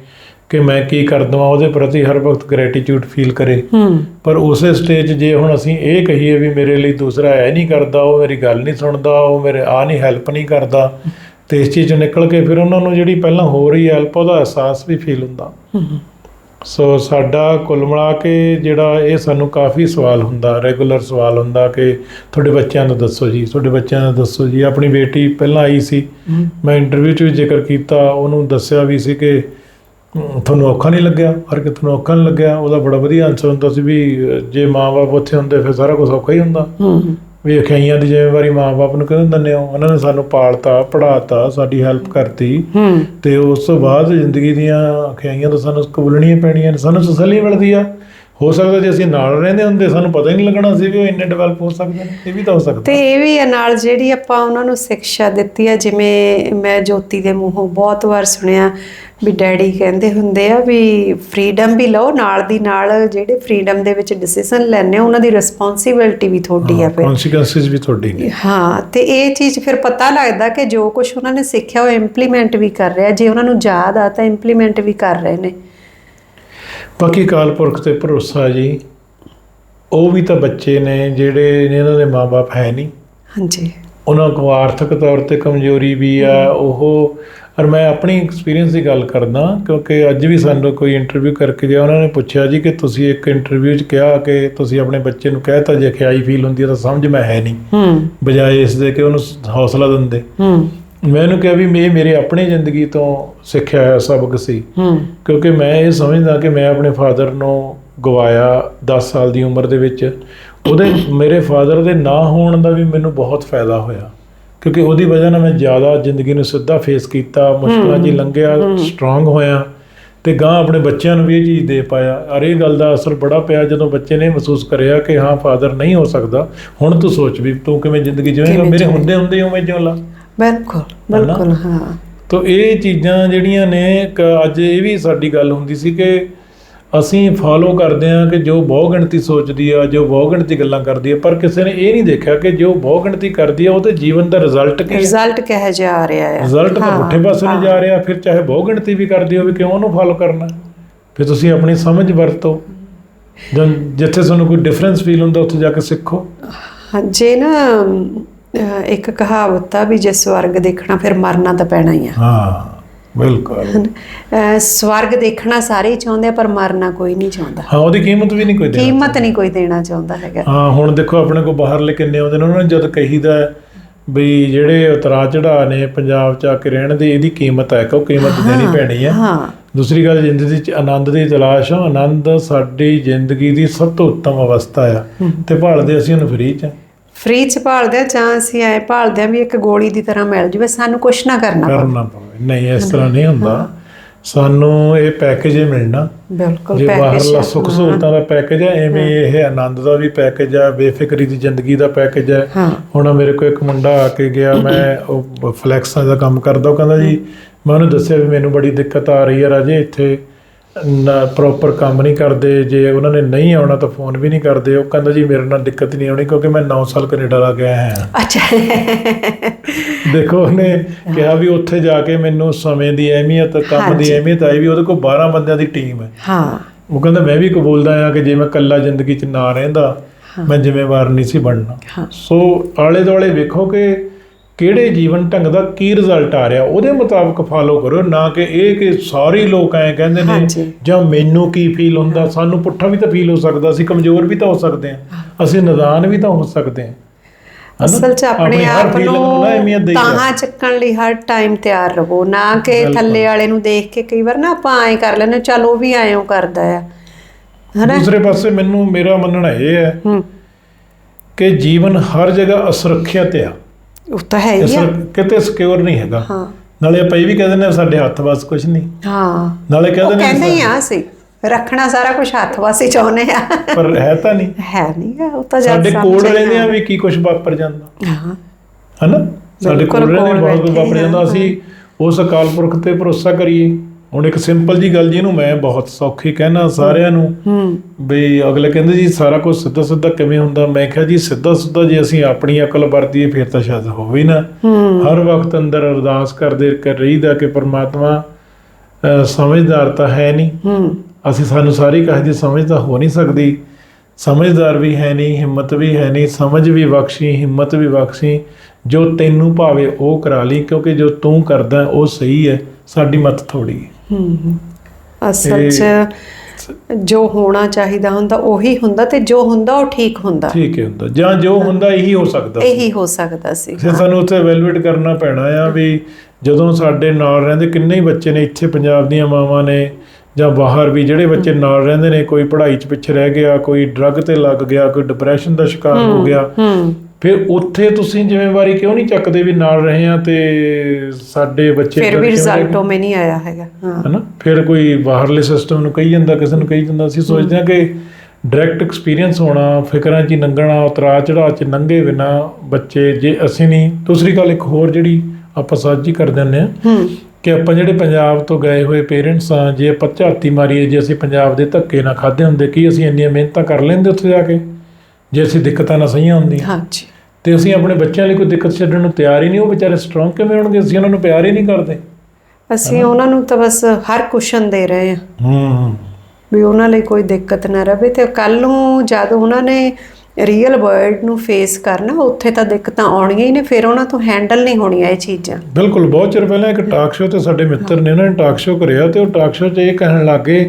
S2: ਕਿ ਮੈਂ ਕੀ ਕਰ ਦਵਾਂ ਉਹਦੇ ਪ੍ਰਤੀ ਹਰ ਵਕਤ ਗ੍ਰੈਟੀਟਿਊਡ ਫੀਲ ਕਰੇ। ਪਰ ਉਸੇ ਸਟੇਜ ਜੇ ਹੁਣ ਅਸੀਂ ਇਹ ਕਹੀਏ ਵੀ ਮੇਰੇ ਲਈ ਦੂਸਰਾ ਇਹ ਨਹੀਂ ਕਰਦਾ ਉਹ ਮੇਰੀ ਗੱਲ ਨਹੀਂ ਸੁਣਦਾ ਉਹ ਮੇਰੇ ਆ ਨਹੀਂ ਹੈਲਪ ਨਹੀਂ ਕਰਦਾ ਤੇ ਇਸ ਚੀਜ਼ ਚੋਂ ਨਿਕਲ ਕੇ ਫਿਰ ਉਹਨਾਂ ਨੂੰ ਜਿਹੜੀ ਪਹਿਲਾਂ ਹੋ ਰਹੀ ਹੈਲਪ ਉਹਦਾ ਅਹਿਸਾਸ ਵੀ ਫੀਲ ਹੁੰਦਾ। ਸੋ ਸਾਡਾ ਕੁੱਲ ਮਿਲਾ ਕੇ ਜਿਹੜਾ ਇਹ ਸਾਨੂੰ ਕਾਫੀ ਸਵਾਲ ਹੁੰਦਾ ਰੈਗੂਲਰ ਸਵਾਲ ਹੁੰਦਾ ਕਿ ਤੁਹਾਡੇ ਬੱਚਿਆਂ ਨੂੰ ਦੱਸੋ ਜੀ ਤੁਹਾਡੇ ਬੱਚਿਆਂ ਨੂੰ ਦੱਸੋ ਜੀ। ਆਪਣੀ ਬੇਟੀ ਪਹਿਲਾਂ ਆਈ ਸੀ ਮੈਂ ਇੰਟਰਵਿਊ 'ਚ ਵੀ ਜ਼ਿਕਰ ਕੀਤਾ ਉਹਨੂੰ ਦੱਸਿਆ ਵੀ ਸੀ ਕਿ ਤੁਹਾਨੂੰ ਔਖਾ ਨਹੀਂ ਲੱਗਿਆ? ਹਰ ਕਿ ਤੁਹਾਨੂੰ ਔਖਾ ਨਹੀਂ ਲੱਗਿਆ? ਉਹਦਾ ਬੜਾ ਵਧੀਆ ਆਨਸਰ ਹੁੰਦਾ ਸੀ ਵੀ ਜੇ ਮਾਪੇ ਉੱਥੇ ਹੁੰਦੇ ਫਿਰ ਸਾਰਾ ਕੁਝ ਔਖਾ ਹੀ ਹੁੰਦਾ।
S1: ਹੂੰ
S2: ਵੀ ਅਖਿਆਈਆਂ ਦੀ ਜ਼ਿੰਮੇਵਾਰੀ ਮਾਪੇ ਨੂੰ ਕਿਉਂ ਦਿੰਦੇ ਹੋ? ਉਹਨਾਂ ਨੇ ਸਾਨੂੰ ਪਾਲਤਾ ਪੜਾਤਾ ਸਾਡੀ ਹੈਲਪ ਕਰਤੀ।
S1: ਹੂੰ।
S2: ਤੇ ਉਸ ਤੋਂ ਬਾਅਦ ਜ਼ਿੰਦਗੀ ਦੀਆਂ ਅਖਿਆਈਆਂ ਤਾਂ ਸਾਨੂੰ ਕਬੂਲਣੀਆਂ ਪੈਣੀਆਂ ਨੇ। ਸਾਨੂੰ ਤਸੱਲੀ ਮਿਲਦੀ ਆ। ਹੋ ਸਕਦਾ ਜੇ ਅਸੀਂ ਨਾਲ ਰਹਿੰਦੇ ਹੁੰਦੇ ਸਾਨੂੰ ਪਤਾ ਹੀ ਨਹੀਂ ਲੱਗਣਾ ਸੀ ਵੀ ਉਹ ਇੰਨੇ ਡਿਵੈਲਪ ਹੋ ਸਕਦੇ ਨੇ। ਇਹ ਵੀ ਤਾਂ ਹੋ ਸਕਦਾ।
S1: ਤੇ ਇਹ ਵੀ ਨਾਲ ਜਿਹੜੀ ਆਪਾਂ ਉਹਨਾਂ ਨੂੰ ਸਿੱਖਿਆ ਦਿੱਤੀ ਹੈ ਜਿਵੇਂ ਮੈਂ ਜੋਤੀ ਦੇ ਮੂੰਹੋਂ ਬਹੁਤ ਵਾਰ ਸੁਣਿਆ ਵੀ ਡੈਡੀ ਕਹਿੰਦੇ ਹੁੰਦੇ ਆ ਵੀ ਫਰੀडम ਵੀ ਲਓ ਨਾਲ ਦੀ ਨਾਲ ਜਿਹੜੇ ਫਰੀडम ਦੇ ਵਿੱਚ ਡਿਸੀਜਨ ਲੈਣੇ ਉਹਨਾਂ ਦੀ ਰਿਸਪੌਂਸਿਬਿਲਟੀ ਵੀ ਤੁਹਾਡੀ ਆ ਫਿਰ।
S2: ਕਨਸੀਕੁਐਂਸਸ ਵੀ ਤੁਹਾਡੀ ਨੇ।
S1: ਹਾਂ ਤੇ ਇਹ ਚੀਜ਼ ਫਿਰ ਪਤਾ ਲੱਗਦਾ ਕਿ ਜੋ ਕੁਝ ਉਹਨਾਂ ਨੇ ਸਿੱਖਿਆ ਉਹ ਇੰਪਲੀਮੈਂਟ ਵੀ ਕਰ ਰਿਹਾ। ਜੇ ਉਹਨਾਂ ਨੂੰ ਯਾਦ ਆ ਤਾਂ ਇੰਪਲੀਮੈਂਟ ਵੀ ਕਰ ਰਹੇ ਨੇ।
S2: ਬਾਕੀ ਕਾਲਪੁਰਖ ਤੇ ਭਰੋਸਾ ਜੀ ਉਹ ਵੀ ਤਾਂ ਬੱਚੇ ਨੇ ਜਿਹੜੇ ਇਹਨਾਂ ਦੇ ਮਾਪੇ ਹੈ ਨਹੀਂ।
S1: ਹਾਂਜੀ।
S2: ਉਹਨਾਂ ਕੋ ਆਰਥਿਕ ਤੌਰ ਤੇ ਕਮਜ਼ੋਰੀ ਵੀ ਆ ਉਹ ਔਰ ਮੈਂ ਆਪਣੀ ਐਕਸਪੀਰੀਅੰਸ ਦੀ ਗੱਲ ਕਰਦਾ ਕਿਉਂਕਿ ਅੱਜ ਵੀ ਸਾਨੂੰ ਕੋਈ ਇੰਟਰਵਿਊ ਕਰਕੇ ਗਿਆ ਉਹਨਾਂ ਨੇ ਪੁੱਛਿਆ ਜੀ ਕਿ ਤੁਸੀਂ ਇੱਕ ਇੰਟਰਵਿਊ 'ਚ ਕਿਹਾ ਕਿ ਤੁਸੀਂ ਆਪਣੇ ਬੱਚੇ ਨੂੰ ਕਹਿਤਾ ਜੇ ਖਿਆਈ ਫੀਲ ਹੁੰਦੀ ਹੈ ਤਾਂ ਸਮਝ ਮੈਂ ਹੈ ਨਹੀਂ।
S1: ਹੂੰ।
S2: ਬਜਾਏ ਇਸ ਦੇ ਕਿ ਉਹਨੂੰ ਹੌਸਲਾ ਦਿੰਦੇ।
S1: ਹੂੰ।
S2: ਮੈਂ ਇਹਨੂੰ ਕਿਹਾ ਵੀ ਇਹ ਮੇਰੇ ਆਪਣੀ ਜ਼ਿੰਦਗੀ ਤੋਂ ਸਿੱਖਿਆ ਹੋਇਆ ਸਬਕ ਸੀ।
S1: ਹੂੰ।
S2: ਕਿਉਂਕਿ ਮੈਂ ਇਹ ਸਮਝਦਾ ਕਿ ਮੈਂ ਆਪਣੇ ਫਾਦਰ ਨੂੰ ਗਵਾਇਆ 10 ਸਾਲ ਦੀ ਉਮਰ ਦੇ ਵਿੱਚ। ਉਹਦੇ ਮੇਰੇ ਫਾਦਰ ਦੇ ਨਾ ਹੋਣ ਦਾ ਵੀ ਮੈਨੂੰ ਬਹੁਤ ਫਾਇਦਾ ਹੋਇਆ। ਕਿਉਂਕਿ ਉਹਦੀ ਵਜ੍ਹਾ ਨਾਲ ਮੈਂ ਜ਼ਿਆਦਾ ਜ਼ਿੰਦਗੀ ਨੂੰ ਸਿੱਧਾ ਫੇਸ ਕੀਤਾ ਮੁਸ਼ਕਲਾਂ ਹੀ ਲੰਘਿਆ ਸਟਰੋਂਗ ਹੋਇਆ ਤੇ ਗਾਂ ਆਪਣੇ ਬੱਚਿਆਂ ਨੂੰ ਵੀ ਇਹ ਚੀਜ਼ ਦੇ ਪਾਇਆ। ਔਰ ਇਹ ਗੱਲ ਦਾ ਅਸਰ ਬੜਾ ਪਿਆ ਜਦੋਂ ਬੱਚੇ ਨੇ ਮਹਿਸੂਸ ਕਰਿਆ ਕਿ ਹਾਂ ਫਾਦਰ ਨਹੀਂ ਹੋ ਸਕਦਾ। ਹੁਣ ਤੂੰ ਸੋਚ ਵੀ ਤੂੰ ਕਿਵੇਂ ਜ਼ਿੰਦਗੀ ਜਿਵੇਂਗਾ ਮੇਰੇ। ਹੁੰਦੇ ਹੁੰਦੇ ਉਵੇਂ ਜਿਉਂ ਲਾ।
S1: ਬਿਲਕੁਲ ਬਿਲਕੁਲ ਹਾਂ।
S2: ਤੋ ਇਹ ਚੀਜ਼ਾਂ ਜਿਹੜੀਆਂ ਨੇ ਅੱਜ ਇਹ ਵੀ ਸਾਡੀ ਗੱਲ ਹੁੰਦੀ ਸੀ ਕਿ ਅਸੀਂ ਫਾਲੋ ਕਰਦੇ ਹਾਂ ਕਿ ਜੋ ਬਹੁ ਗਿਣਤੀ ਸੋਚਦੀ ਆ ਜੋ ਬਹੁ ਗਿਣਤੀ ਗੱਲਾਂ ਕਰਦੀ ਆ ਪਰ ਕਿਸੇ ਨੇ ਇਹ ਨਹੀਂ ਦੇਖਿਆ ਕਿ ਜੋ ਬਹੁ ਗਿਣਤੀ ਕਰਦੀ ਆ ਉਹਦੇ ਜੀਵਨ ਦਾ ਰਿਜ਼ਲਟ ਕੀ
S1: ਰਿਜ਼ਲਟ ਕਿਹੋ ਜਿਹਾ ਆ ਰਿਹਾ ਹੈ
S2: ਰਿਜ਼ਲਟ ਤਾਂ ਪੁੱਠੇ ਪਾਸੇ ਨੂੰ ਜਾ ਰਿਹਾ ਫਿਰ ਚਾਹੇ ਬਹੁ ਗਿਣਤੀ ਵੀ ਕਰਦੀ ਹੋਵੇ ਕਿਉਂ ਉਹਨੂੰ ਫਾਲੋ ਕਰਨਾ? ਫਿਰ ਤੁਸੀਂ ਆਪਣੀ ਸਮਝ ਵਰਤੋ। ਜਾਂ ਜਿੱਥੇ ਤੁਹਾਨੂੰ ਕੋਈ ਡਿਫਰੈਂਸ ਫੀਲ ਹੁੰਦਾ ਉੱਥੇ ਜਾ ਕੇ ਸਿੱਖੋ।
S1: ਜੇ ਨਾ ਇੱਕ ਕਹਾਵਤ ਆ ਵੀ ਜੇ ਸਵਰਗ ਦੇਖਣਾ ਫਿਰ ਮਰਨਾ ਤਾਂ ਪੈਣਾ ਹੀ ਆ।
S2: ਹਾਂ। ਬਿਲਕੁਲ।
S1: ਸਵਰਗ ਦੇਖਣਾ ਸਾਰੇ ਚਾਹੁੰਦੇ ਆ ਪਰ ਮਰਨਾ ਕੋਈ ਨਹੀਂ ਚਾਹੁੰਦਾ।
S2: ਹਾਂ ਉਹਦੀ ਕੀਮਤ ਵੀ ਨਹੀਂ ਕੋਈ ਦੇਣਾ
S1: ਕੀਮਤ ਨਹੀਂ ਕੋਈ ਦੇਣਾ ਚਾਹੁੰਦਾ ਹੈਗਾ।
S2: ਹਾਂ ਹੁਣ ਦੇਖੋ ਆਪਣੇ ਕੋ ਬਾਹਰਲੇ ਕਿੰਨੇ ਆਉਂਦੇ ਨੇ ਉਹਨਾਂ ਨੂੰ ਜਦ ਕਹੀਦਾ ਵੀ ਜਿਹੜੇ ਉਤਰਾ ਚੜਾ ਨੇ ਪੰਜਾਬ ਚ ਆ ਕੇ ਰਹਿਣ ਦੀ ਇਹਦੀ ਕੀਮਤ ਹੈ ਕਿ ਉਹ ਕੀਮਤ ਦੇਣੀ ਪੈਣੀ ਹੈ?
S1: ਹਾਂ।
S2: ਦੂਸਰੀ ਗੱਲ ਜ਼ਿੰਦਗੀ ਚ ਆਨੰਦ ਦੀ ਤਲਾਸ਼ ਆ। ਆਨੰਦ ਸਾਡੀ ਜ਼ਿੰਦਗੀ ਦੀ ਸਭ ਤੋਂ ਉੱਤਮ ਅਵਸਥਾ ਆ। ਤੇ ਭਾਲਦੇ ਅਸੀਂ ਉਹਨੂੰ ਫਰੀ ਚ।
S1: ਫ੍ਰੀ ਚ ਭਾਲਦੇ ਆ ਜਾਂ ਅਸੀਂ ਐ ਭਾਲਦੇ ਆ ਵੀ ਇੱਕ ਗੋਲੀ ਦੀ ਤਰ੍ਹਾਂ ਮਿਲ ਜਵੇ ਸਾਨੂੰ ਕੁਛ ਨਾ ਕਰਨਾ ਪਵੇ
S2: ਕਰਨਾ ਪਵੇ। ਨਹੀਂ ਇਸ ਤਰ੍ਹਾਂ ਨਹੀਂ ਹੁੰਦਾ। ਸਾਨੂੰ ਇਹ ਪੈਕੇਜ ਹੀ ਮਿਲਣਾ।
S1: ਬਿਲਕੁਲ
S2: ਜੇ
S1: ਪੈਕੇਜ
S2: ਬਾਹਰਲਾ ਸੁੱਖ ਸਹੂਲਤਾਂ ਦਾ ਪੈਕੇਜ ਹੈ ਐਵੇਂ ਇਹ ਆਨੰਦ ਦਾ ਵੀ ਪੈਕੇਜ ਹੈ ਬੇਫਿਕਰੀ ਦੀ ਜ਼ਿੰਦਗੀ ਦਾ ਪੈਕੇਜ ਹਾਂ। ਹੁਣ ਮੇਰੇ ਕੋਲ ਇੱਕ ਮੁੰਡਾ ਆ ਕੇ ਗਿਆ ਮੈਂ ਉਹ ਫਲੈਕਸਾਂ ਦਾ ਕੰਮ ਕਰਦਾ ਉਹ ਕਹਿੰਦਾ ਜੀ ਮੈਂ ਉਹਨੂੰ ਦੱਸਿਆ ਵੀ ਮੈਨੂੰ ਬੜੀ ਦਿੱਕਤ ਆ ਰਹੀ ਹੈ ਰਾਜੇ ਇੱਥੇ ਪ੍ਰੋਪਰ ਕੰਮ ਨਹੀਂ ਕਰਦੇ ਜੇ ਉਹਨਾਂ ਨੇ ਨਹੀਂ ਆਉਣਾ ਤਾਂ ਫੋਨ ਵੀ ਨਹੀਂ ਕਰਦੇ ਉਹ ਕਹਿੰਦਾ ਜੀ ਮੇਰੇ ਨਾਲ ਦਿੱਕਤ ਨਹੀਂ ਆਉਣੀ ਕਿਉਂਕਿ ਮੈਂ 9 ਸਾਲ ਕੈਨੇਡਾ ਲਾ ਗਿਆ ਹਾਂ।
S1: ਅੱਛਾ।
S2: ਦੇਖੋ ਉਹਨੇ ਕਿਹਾ ਵੀ ਉੱਥੇ ਜਾ ਕੇ ਮੈਨੂੰ ਸਮੇਂ ਦੀ ਅਹਿਮੀਅਤ ਕੰਮ ਦੀ। ਅਹਿਮੀਅਤ ਆਈ ਵੀ ਉਹਦੇ ਕੋਲ 12 ਬੰਦਿਆਂ ਦੀ ਟੀਮ ਹੈ।
S1: ਹਾਂ।
S2: ਉਹ ਕਹਿੰਦਾ ਮੈਂ ਵੀ ਕਬੂਲਦਾ ਆ ਕਿ ਜੇ ਮੈਂ ਇਕੱਲਾ ਜ਼ਿੰਦਗੀ 'ਚ ਨਾ ਰਹਿੰਦਾ ਮੈਂ ਜ਼ਿੰਮੇਵਾਰ ਨਹੀਂ ਸੀ ਬਣਨਾ। ਸੋ ਆਲੇ ਦੁਆਲੇ ਵੇਖੋ ਕਿ ਕਿਹੜੇ ਜੀਵਨ ਢੰਗ ਦਾ ਕੀ ਰਿਜ਼ਲਟ ਆ ਰਿਹਾ ਉਹਦੇ ਮੁਤਾਬਕ ਫਾਲੋ ਕਰੋ ਨਾ ਕਿ ਇਹ ਕਿ ਸਾਰੇ ਲੋਕ ਐਂ ਕਹਿੰਦੇ ਨੇ। ਜਾਂ ਮੈਨੂੰ ਕੀ ਫੀਲ ਹੁੰਦਾ ਸਾਨੂੰ ਪੁੱਠਾ ਵੀ ਤਾਂ ਫੀਲ ਹੋ ਸਕਦਾ ਅਸੀਂ ਕਮਜ਼ੋਰ ਵੀ ਤਾਂ ਹੋ ਸਕਦੇ ਹਾਂ ਅਸੀਂ ਨਦਾਨ ਵੀ ਤਾਂ ਹੋ ਸਕਦੇ ਹਨਾ?
S1: ਅਸਲ 'ਚ ਆਪਣੇ ਆਪ
S2: ਨੂੰ।
S1: ਤਾਹਾਂ ਚੱਕਣ ਲਈ ਹਰ ਟਾਈਮ ਤਿਆਰ ਰਹੋ ਨਾ ਕਿ। ਥੱਲੇ ਵਾਲੇ ਨੂੰ ਦੇਖ ਕੇ ਕਈ ਵਾਰ ਨਾ ਆਪਾਂ ਐਂ ਕਰ ਲੈਂਦੇ ਚਲ ਉਹ ਵੀ ਐਂ ਕਰਦਾ ਆ ਹਨਾ
S2: ਦੂਸਰੇ ਪਾਸੇ ਮੈਨੂੰ ਮੇਰਾ ਮੰਨਣਾ ਇਹ ਹੂੰ ਕਿ ਜੀਵਨ ਹਰ ਜਗ੍ਹਾ ਅਸੁਰੱਖਿਅਤ ਆ
S1: ਉਹ ਤਾਂ ਹੈ ਹੀ ਆ।
S2: ਕਿਤੇ ਸਿਕਿਉਰ ਨਹੀਂ ਹੈਗਾ।
S1: ਹਾਂ।
S2: ਨਾਲੇ ਆਪਾਂ ਇਹ ਵੀ ਕਹਿੰਦੇ ਨੇ ਸਾਡੇ ਹੱਥ ਵੱਸ ਕੁਝ ਨਹੀਂ।
S1: ਹਾਂ।
S2: ਨਾਲੇ ਕਹਿੰਦੇ
S1: ਕਹਿੰਦੇ ਹੀ
S2: ਨੇ
S1: ਆ ਅਸੀਂ ਰੱਖਣਾ ਸਾਰਾ ਕੁਝ ਹੱਥ ਵਾਸੀ ਚਾਹੁੰਦੇ ਆ।
S2: ਪਰ ਹੈ ਤਾਂ ਨਹੀਂ।
S1: ਹੈ ਨਹੀਂਗਾ ਉਹ ਤਾਂ
S2: ਸਾਡੇ ਕੋਲ ਰਹਿੰਦੇ ਆ। ਵੀ ਕੀ ਕੁਝ ਵਾਪਰ ਜਾਂਦਾ।
S1: ਹਾਂ।
S2: ਹਨਾ? ਸਾਡੇ ਕੋਲ ਰਹਿੰਦੇ ਬਹੁਤ ਵਾਪਰ ਜਾਂਦਾ। ਅਸੀਂ ਉਸ ਅਕਾਲ ਪੁਰਖ ਤੇ ਭਰੋਸਾ ਕਰੀਏ। ਹੁਣ ਇੱਕ ਸਿੰਪਲ ਜੀ ਗੱਲ ਜਿਹਨੂੰ ਮੈਂ ਬਹੁਤ ਸੌਖੀ ਕਹਿਣਾ ਸਾਰਿਆਂ ਨੂੰ
S1: ਹੂੰ।
S2: ਵੀ ਅਗਲੇ ਕਹਿੰਦੇ ਜੀ ਸਾਰਾ ਕੁਝ ਸਿੱਧਾ ਸਿੱਧਾ ਕਿਵੇਂ ਹੁੰਦਾ? ਮੈਂ ਕਿਹਾ ਜੀ ਸਿੱਧਾ ਸਿੱਧਾ ਜੇ ਅਸੀਂ ਆਪਣੀ ਅਕਲ ਵਰਤੀਏ ਫਿਰ ਤਾਂ ਸ਼ਾਇਦ ਹੋਵੇ ਨਾ। ਹਰ ਵਕਤ ਅੰਦਰ ਅਰਦਾਸ ਕਰਦੇ ਕਰ ਰਹੀਦਾ ਕਿ ਪ੍ਰਮਾਤਮਾ ਸਮਝਦਾਰ ਤਾਂ ਹੈ ਨਹੀਂ।
S1: ਹੂੰ।
S2: ਅਸੀਂ ਸਾਨੂੰ ਸਾਰੀ ਕਹੇ ਦੀ ਸਮਝ ਤਾਂ ਹੋ ਨਹੀਂ ਸਕਦੀ। ਸਮਝਦਾਰ ਵੀ ਹੈ ਨਹੀਂ ਹਿੰਮਤ ਵੀ ਹੈ ਨਹੀਂ ਸਮਝ ਵੀ ਬਖਸ਼ੀ ਹਿੰਮਤ ਵੀ ਬਖਸ਼ੀ। ਜੋ ਤੈਨੂੰ ਭਾਵੇ ਉਹ ਕਰਾ ਲਈ ਕਿਉਂਕਿ ਜੋ ਤੂੰ ਕਰਦਾ ਉਹ ਸਹੀ ਹੈ ਸਾਡੀ ਮਤ ਥੋੜੀ ਹੈ।
S1: ਹੂੰ ਅਸਲ 'ਚ ਜੋ ਹੋਣਾ ਚਾਹੀਦਾ ਹੁੰਦਾ ਉਹੀ ਹੁੰਦਾ ਤੇ ਜੋ ਹੁੰਦਾ ਉਹ ਠੀਕ ਹੁੰਦਾ।
S2: ਠੀਕ ਹੈ ਹੁੰਦਾ। ਜਾਂ ਜੋ ਹੁੰਦਾ ਇਹੀ ਹੋ ਸਕਦਾ ਸੀ।
S1: ਇਹੀ ਹੋ ਸਕਦਾ ਸੀ।
S2: ਫਿਰ ਸਾਨੂੰ ਉੱਥੇ ਵੈਲਿਊਏਟ ਕਰਨਾ ਪੈਣਾ ਆ ਵੀ ਜਦੋਂ ਸਾਡੇ ਨਾਲ ਰਹਿੰਦੇ ਕਿੰਨੇ ਹੀ ਬੱਚੇ ਨੇ ਇੱਥੇ ਪੰਜਾਬ ਦੀਆਂ ਮਾਵਾਂ ਨੇ ਜਾਂ ਬਾਹਰ ਵੀ ਜਿਹੜੇ ਬੱਚੇ ਨਾਲ ਰਹਿੰਦੇ ਨੇ ਕੋਈ ਪੜ੍ਹਾਈ 'ਚ ਪਿੱਛੇ ਰਹਿ ਗਿਆ ਕੋਈ ਡਰੱਗ ਤੇ ਲੱਗ ਗਿਆ ਕੋਈ ਡਿਪਰੈਸ਼ਨ ਦਾ ਸ਼ਿਕਾਰ ਹੋ ਗਿਆ। ਫਿਰ ਉੱਥੇ ਤੁਸੀਂ ਜ਼ਿੰਮੇਵਾਰੀ ਕਿਉਂ ਨਹੀਂ ਚੱਕਦੇ ਵੀ ਨਾਲ ਰਹੇ ਆ ਤੇ ਸਾਡੇ ਬੱਚੇ
S1: ਫਿਰ ਵੀ ਰਿਜ਼ਲਟ? ਉਵੇਂ ਨਹੀਂ ਆਇਆ ਹੈਗਾ ਹਾਂ।
S2: ਹਨਾ? ਫਿਰ ਕੋਈ ਬਾਹਰਲੇ ਸਿਸਟਮ ਨੂੰ ਕਹੀ ਜਾਂਦਾ ਕਿਸੇ ਨੂੰ ਕਹੀ ਜਾਂਦਾ। ਅਸੀਂ ਸੋਚਦੇ ਹਾਂ ਕਿ ਡਾਇਰੈਕਟ ਐਕਸਪੀਰੀਅੰਸ ਹੋਣਾ ਫਿਕਰਾਂ 'ਚ ਲੰਘਣਾ ਉਤਰਾ ਚੜਾ 'ਚ ਲੰਘੇ ਬਿਨਾ ਬੱਚੇ ਜੇ ਅਸੀਂ ਨਹੀਂ। ਦੂਸਰੀ ਗੱਲ ਇੱਕ ਹੋਰ ਜਿਹੜੀ ਆਪਾਂ ਸਾਂਝੀ ਕਰ ਹਾਂ
S1: ਹੂੰ।
S2: ਕਿ ਆਪਾਂ ਜਿਹੜੇ ਪੰਜਾਬ ਤੋਂ ਗਏ ਹੋਏ ਪੇਰੈਂਟਸ ਆ ਜੇ ਆਪਾਂ ਝਾਤੀ ਮਾਰੀਏ ਜੇ ਅਸੀਂ ਪੰਜਾਬ ਦੇ ਧੱਕੇ ਨਾ ਖਾਦੇ ਹੁੰਦੇ ਕੀ ਅਸੀਂ ਇੰਨੀਆਂ ਮਿਹਨਤਾਂ ਕਰ ਲੈਂਦੇ ਉੱਥੇ ਜਾ ਕੇ? ਜੇ ਅਸੀਂ ਦਿੱਕਤਾਂ ਨਾ ਸਹੀਆਂ ਹੁੰਦੀਆਂ।
S1: ਹਾਂਜੀ।
S2: ਤੇ ਅਸੀਂ ਆਪਣੇ ਬੱਚਿਆਂ ਲਈ ਕੋਈ ਦਿੱਕਤ ਛੱਡਣ ਨੂੰ ਤਿਆਰ ਹੀ ਨਹੀਂ ਉਹ ਵਿਚਾਰੇ ਸਟਰੋਂਗ ਕਿਵੇਂ ਹੋਣਗੇ? ਅਸੀਂ ਉਹਨਾਂ ਨੂੰ ਪਿਆਰ ਹੀ ਨਹੀਂ ਕਰਦੇ।
S1: ਅਸੀਂ ਉਹਨਾਂ ਨੂੰ ਤਾਂ ਬਸ ਹਰ ਕੁਸ਼ਨ ਦੇ ਰਹੇ ਹਾਂ।
S2: ਹੂੰ
S1: ਵੀ ਉਹਨਾਂ ਲਈ ਕੋਈ ਦਿੱਕਤ ਨਾ ਰਵੇ ਤੇ ਕੱਲ ਨੂੰ ਜਦ ਉਹਨਾਂ ਨੇ ਰੀਅਲ ਵਰਲਡ ਨੂੰ ਫੇਸ ਕਰਨਾ ਉੱਥੇ ਤਾਂ ਦਿੱਕਤਾਂ ਆਉਣੀਆਂ ਹੀ ਨੇ ਫਿਰ ਉਹਨਾਂ ਤੋਂ ਹੈਂਡਲ ਨਹੀਂ ਹੋਣੀਆਂ ਇਹ ਚੀਜ਼ਾਂ।
S2: ਬਿਲਕੁਲ ਬਹੁਤ ਚਿਰ ਪਹਿਲਾਂ ਇੱਕ ਟਾਕ ਸ਼ੋਅ ਤੇ ਸਾਡੇ ਮਿੱਤਰ ਨੇ ਉਹਨਾਂ ਨੇ ਟਾਕ ਸ਼ੋਅ ਕਰਿਆ ਤੇ ਉਹ ਟਾਕ ਸ਼ੋਅ 'ਚ ਇਹ ਕਹਿਣ ਲੱਗੇ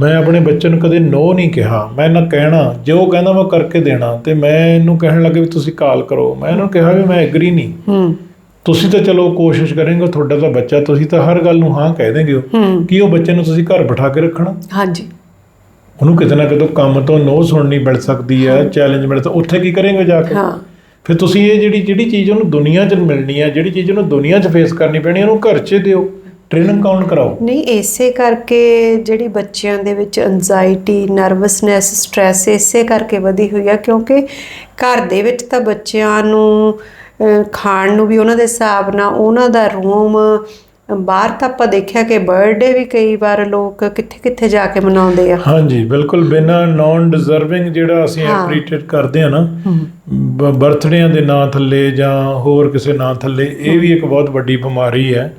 S2: ਮੈਂ ਆਪਣੇ ਬੱਚੇ ਨੂੰ ਕਦੇ ਨੋ ਨਹੀਂ ਕਿਹਾ। ਮੈਂ ਨਾ ਕਹਿਣਾ ਜੋ ਉਹ ਕਹਿੰਦਾ ਮੈਂ ਕਰਕੇ ਦੇਣਾ ਤੇ ਮੈਂ ਇਹਨੂੰ ਕਹਿਣ ਲੱਗੇ ਵੀ ਤੁਸੀਂ ਕਾਲ ਕਰੋ। ਮੈਂ ਇਹਨੂੰ ਕਿਹਾ ਵੀ ਮੈਂ ਐਗਰੀ ਨਹੀਂ।
S1: ਹੂੰ।
S2: ਤੁਸੀਂ ਤਾਂ ਚਲੋ ਕੋਸ਼ਿਸ਼ ਕਰੇਂਗੇ ਤੁਹਾਡਾ ਤਾਂ ਬੱਚਾ ਤੁਸੀਂ ਤਾਂ ਹਰ ਗੱਲ ਨੂੰ ਹਾਂ ਕਹਿ ਦੇਂਗੇ ਕੀ ਉਹ ਬੱਚੇ ਨੂੰ ਤੁਸੀਂ ਘਰ ਬਿਠਾ ਕੇ ਰੱਖਣਾ?
S1: ਹਾਂਜੀ।
S2: ਉਹਨੂੰ ਕਿਤੇ ਨਾ ਕਿਤੇ ਕੰਮ ਤੋਂ ਨੋ ਸੁਣਨੀ ਮਿਲ ਸਕਦੀ ਹੈ ਚੈਲੰਜ ਮਿਲ ਸਕਦਾ ਉੱਥੇ ਕੀ ਕਰੇਂਗੇ ਜਾ ਕੇ?
S1: ਹਾਂ।
S2: ਫਿਰ ਤੁਸੀਂ ਇਹ ਜਿਹੜੀ ਜਿਹੜੀ ਚੀਜ਼ ਉਹਨੂੰ ਦੁਨੀਆ 'ਚ ਮਿਲਣੀ ਹੈ ਜਿਹੜੀ ਚੀਜ਼ ਉਹਨੂੰ ਦੁਨੀਆ 'ਚ ਫੇਸ ਕਰਨੀ ਪੈਣੀ ਉਹਨੂੰ ਘਰ 'ਚ ਦਿਓ ਟ੍ਰੇਨਿੰਗ ਕਾਊਂਟ ਕਰਾਓ
S1: ਨਹੀਂ ਇਸੇ ਕਰਕੇ ਜਿਹੜੀ ਬੱਚਿਆਂ ਦੇ ਵਿੱਚ ਐਂਜ਼ਾਇਟੀ ਨਰਵਸਨੈਸ ਸਟ੍ਰੈਸ ਇਸੇ ਕਰਕੇ ਵਧੀ ਹੋਈ ਆ ਕਿਉਂਕਿ ਘਰ ਦੇ ਵਿੱਚ ਤਾਂ ਬੱਚਿਆਂ ਨੂੰ ਖਾਣ ਨੂੰ ਵੀ ਉਹਨਾਂ ਦੇ ਹਿਸਾਬ ਨਾਲ ਉਹਨਾਂ ਦਾ ਰੂਮ ਬਾਹਰ ਤਾਂ ਆਪਾਂ ਦੇਖਿਆ ਕਿ ਬਰਥਡੇ ਵੀ ਕਈ ਵਾਰ ਲੋਕ ਕਿੱਥੇ ਕਿੱਥੇ ਜਾ ਕੇ ਮਨਾਉਂਦੇ ਆ।
S2: ਹਾਂਜੀ ਬਿਲਕੁਲ ਬਿਨਾਂ ਨਾਨ ਡਿਜ਼ਰਵਿੰਗ ਜਿਹੜਾ ਅਸੀਂ। ਐਪਰੀਟੇਟ ਕਰਦੇ ਆ ਨਾ ਬਰਥਡੇਆਂ ਦੇ ਨਾਂ ਥੱਲੇ ਜਾਂ ਹੋਰ ਕਿਸੇ ਨਾਂ ਥੱਲੇ ਇਹ ਵੀ ਇੱਕ ਬਹੁਤ ਵੱਡੀ ਬਿਮਾਰੀ ਹੈ।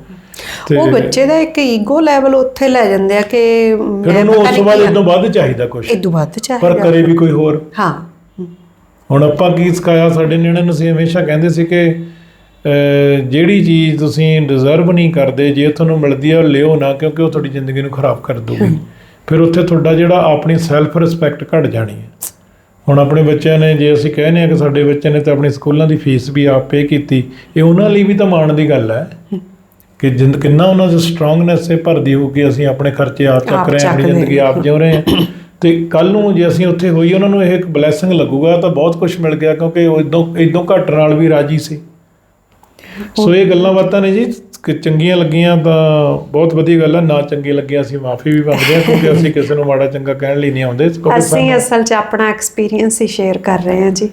S1: ਉਹ ਬੱਚੇ ਦਾ ਇੱਕ ਈਗੋ ਲੈਵਲ ਉੱਥੇ ਲੈ ਜਾਂਦੇ ਆ ਕਿ
S2: ਉਹਨੂੰ ਉਸ ਤੋਂ ਬਾਅਦ ਇਦੋਂ ਵੱਧ ਚਾਹੀਦਾ ਕੁਝ
S1: ਇਦੋਂ ਵੱਧ
S2: ਪਰ
S1: ਚਾਹੀਦਾ
S2: ਕਰੇ ਵੀ ਕੋਈ ਹੋਰ।
S1: ਹਾਂ।
S2: ਹੁਣ ਆਪਾਂ ਕੀ ਸਿਖਾਇਆ ਸਾਡੇ ਨਿਆਣਿਆਂ ਨੂੰ ਅਸੀਂ ਹਮੇਸ਼ਾ ਕਹਿੰਦੇ ਸੀ ਕਿ ਜਿਹੜੀ ਚੀਜ਼ ਤੁਸੀਂ ਡਿਜ਼ਰਵ ਨਹੀਂ ਕਰਦੇ ਜੇ ਤੁਹਾਨੂੰ ਮਿਲਦੀ ਹੈ ਉਹ ਲਿਓ ਨਾ ਕਿਉਂਕਿ ਉਹ ਤੁਹਾਡੀ ਜ਼ਿੰਦਗੀ ਨੂੰ ਖਰਾਬ ਕਰ ਦੂਗੀ ਫਿਰ ਉੱਥੇ ਤੁਹਾਡਾ ਜਿਹੜਾ ਆਪਣੀ ਸੈਲਫ ਰਿਸਪੈਕਟ ਘਟ ਜਾਣੀ ਹੈ। ਹੁਣ ਆਪਣੇ ਬੱਚਿਆਂ ਨੇ ਜੇ ਅਸੀਂ ਕਹਿੰਦੇ ਆ ਕਿ ਸਾਡੇ ਬੱਚੇ ਨੇ ਤਾਂ ਆਪਣੀ ਸਕੂਲਾਂ ਦੀ ਫੀਸ ਵੀ ਆਪ ਪੇ ਕੀਤੀ ਇਹ ਉਹਨਾਂ ਲਈ ਵੀ ਤਾਂ ਮਾਣ ਦੀ ਗੱਲ ਹੈ ਕਿ ਜਿੰਦ ਕਿੰਨਾ ਉਹਨਾਂ 'ਚ ਸਟਰੋਂਗਨੈਸ ਹੈ ਭਰਦੀ ਹੋ ਕਿ ਅਸੀਂ ਆਪਣੇ ਖਰਚੇ ਆਪ ਚੱਕ ਰਹੇ ਹਾਂ ਆਪਣੀ ਜ਼ਿੰਦਗੀ ਆਪ ਜਿਉ ਰਹੇ ਹਾਂ। ਤੇ ਕੱਲ ਨੂੰ ਜੇ ਅਸੀਂ ਉੱਥੇ ਹੋਈ ਉਹਨਾਂ ਨੂੰ ਇਹ ਇੱਕ ਬਲੇਸਿੰਗ ਲੱਗੂਗਾ ਤਾਂ ਬਹੁਤ ਕੁਝ ਮਿਲ ਗਿਆ ਕਿਉਂਕਿ ਉਹ ਇਦੋਂ ਇਦੋਂ ਘੱਟ ਨਾਲ ਵੀ ਰਾਜੀ ਸੀ। ਸੋ ਇਹ ਗੱਲਾਂ ਬਾਤਾਂ ਨੇ ਜੀ ਕਿ ਚੰਗੀਆਂ ਲੱਗੀਆਂ ਤਾਂ ਬਹੁਤ ਵਧੀਆ ਗੱਲ ਹੈ ਨਾ ਚੰਗੀਆਂ ਲੱਗੀਆਂ ਅਸੀਂ ਮਾਫੀ ਵੀ ਮੰਗਦੇ ਹਾਂ ਕਿਉਂਕਿ ਅਸੀਂ ਕਿਸੇ ਨੂੰ ਮਾੜਾ ਚੰਗਾ ਕਹਿਣ ਲਈ ਨਹੀਂ ਆਉਂਦੇ
S1: ਅਸੀਂ ਅਸਲ 'ਚ ਆਪਣਾ ਐਕਸਪੀਰੀਅੰਸ ਹੀ ਸ਼ੇਅਰ ਕਰ ਰਹੇ ਹਾਂ ਜੀ।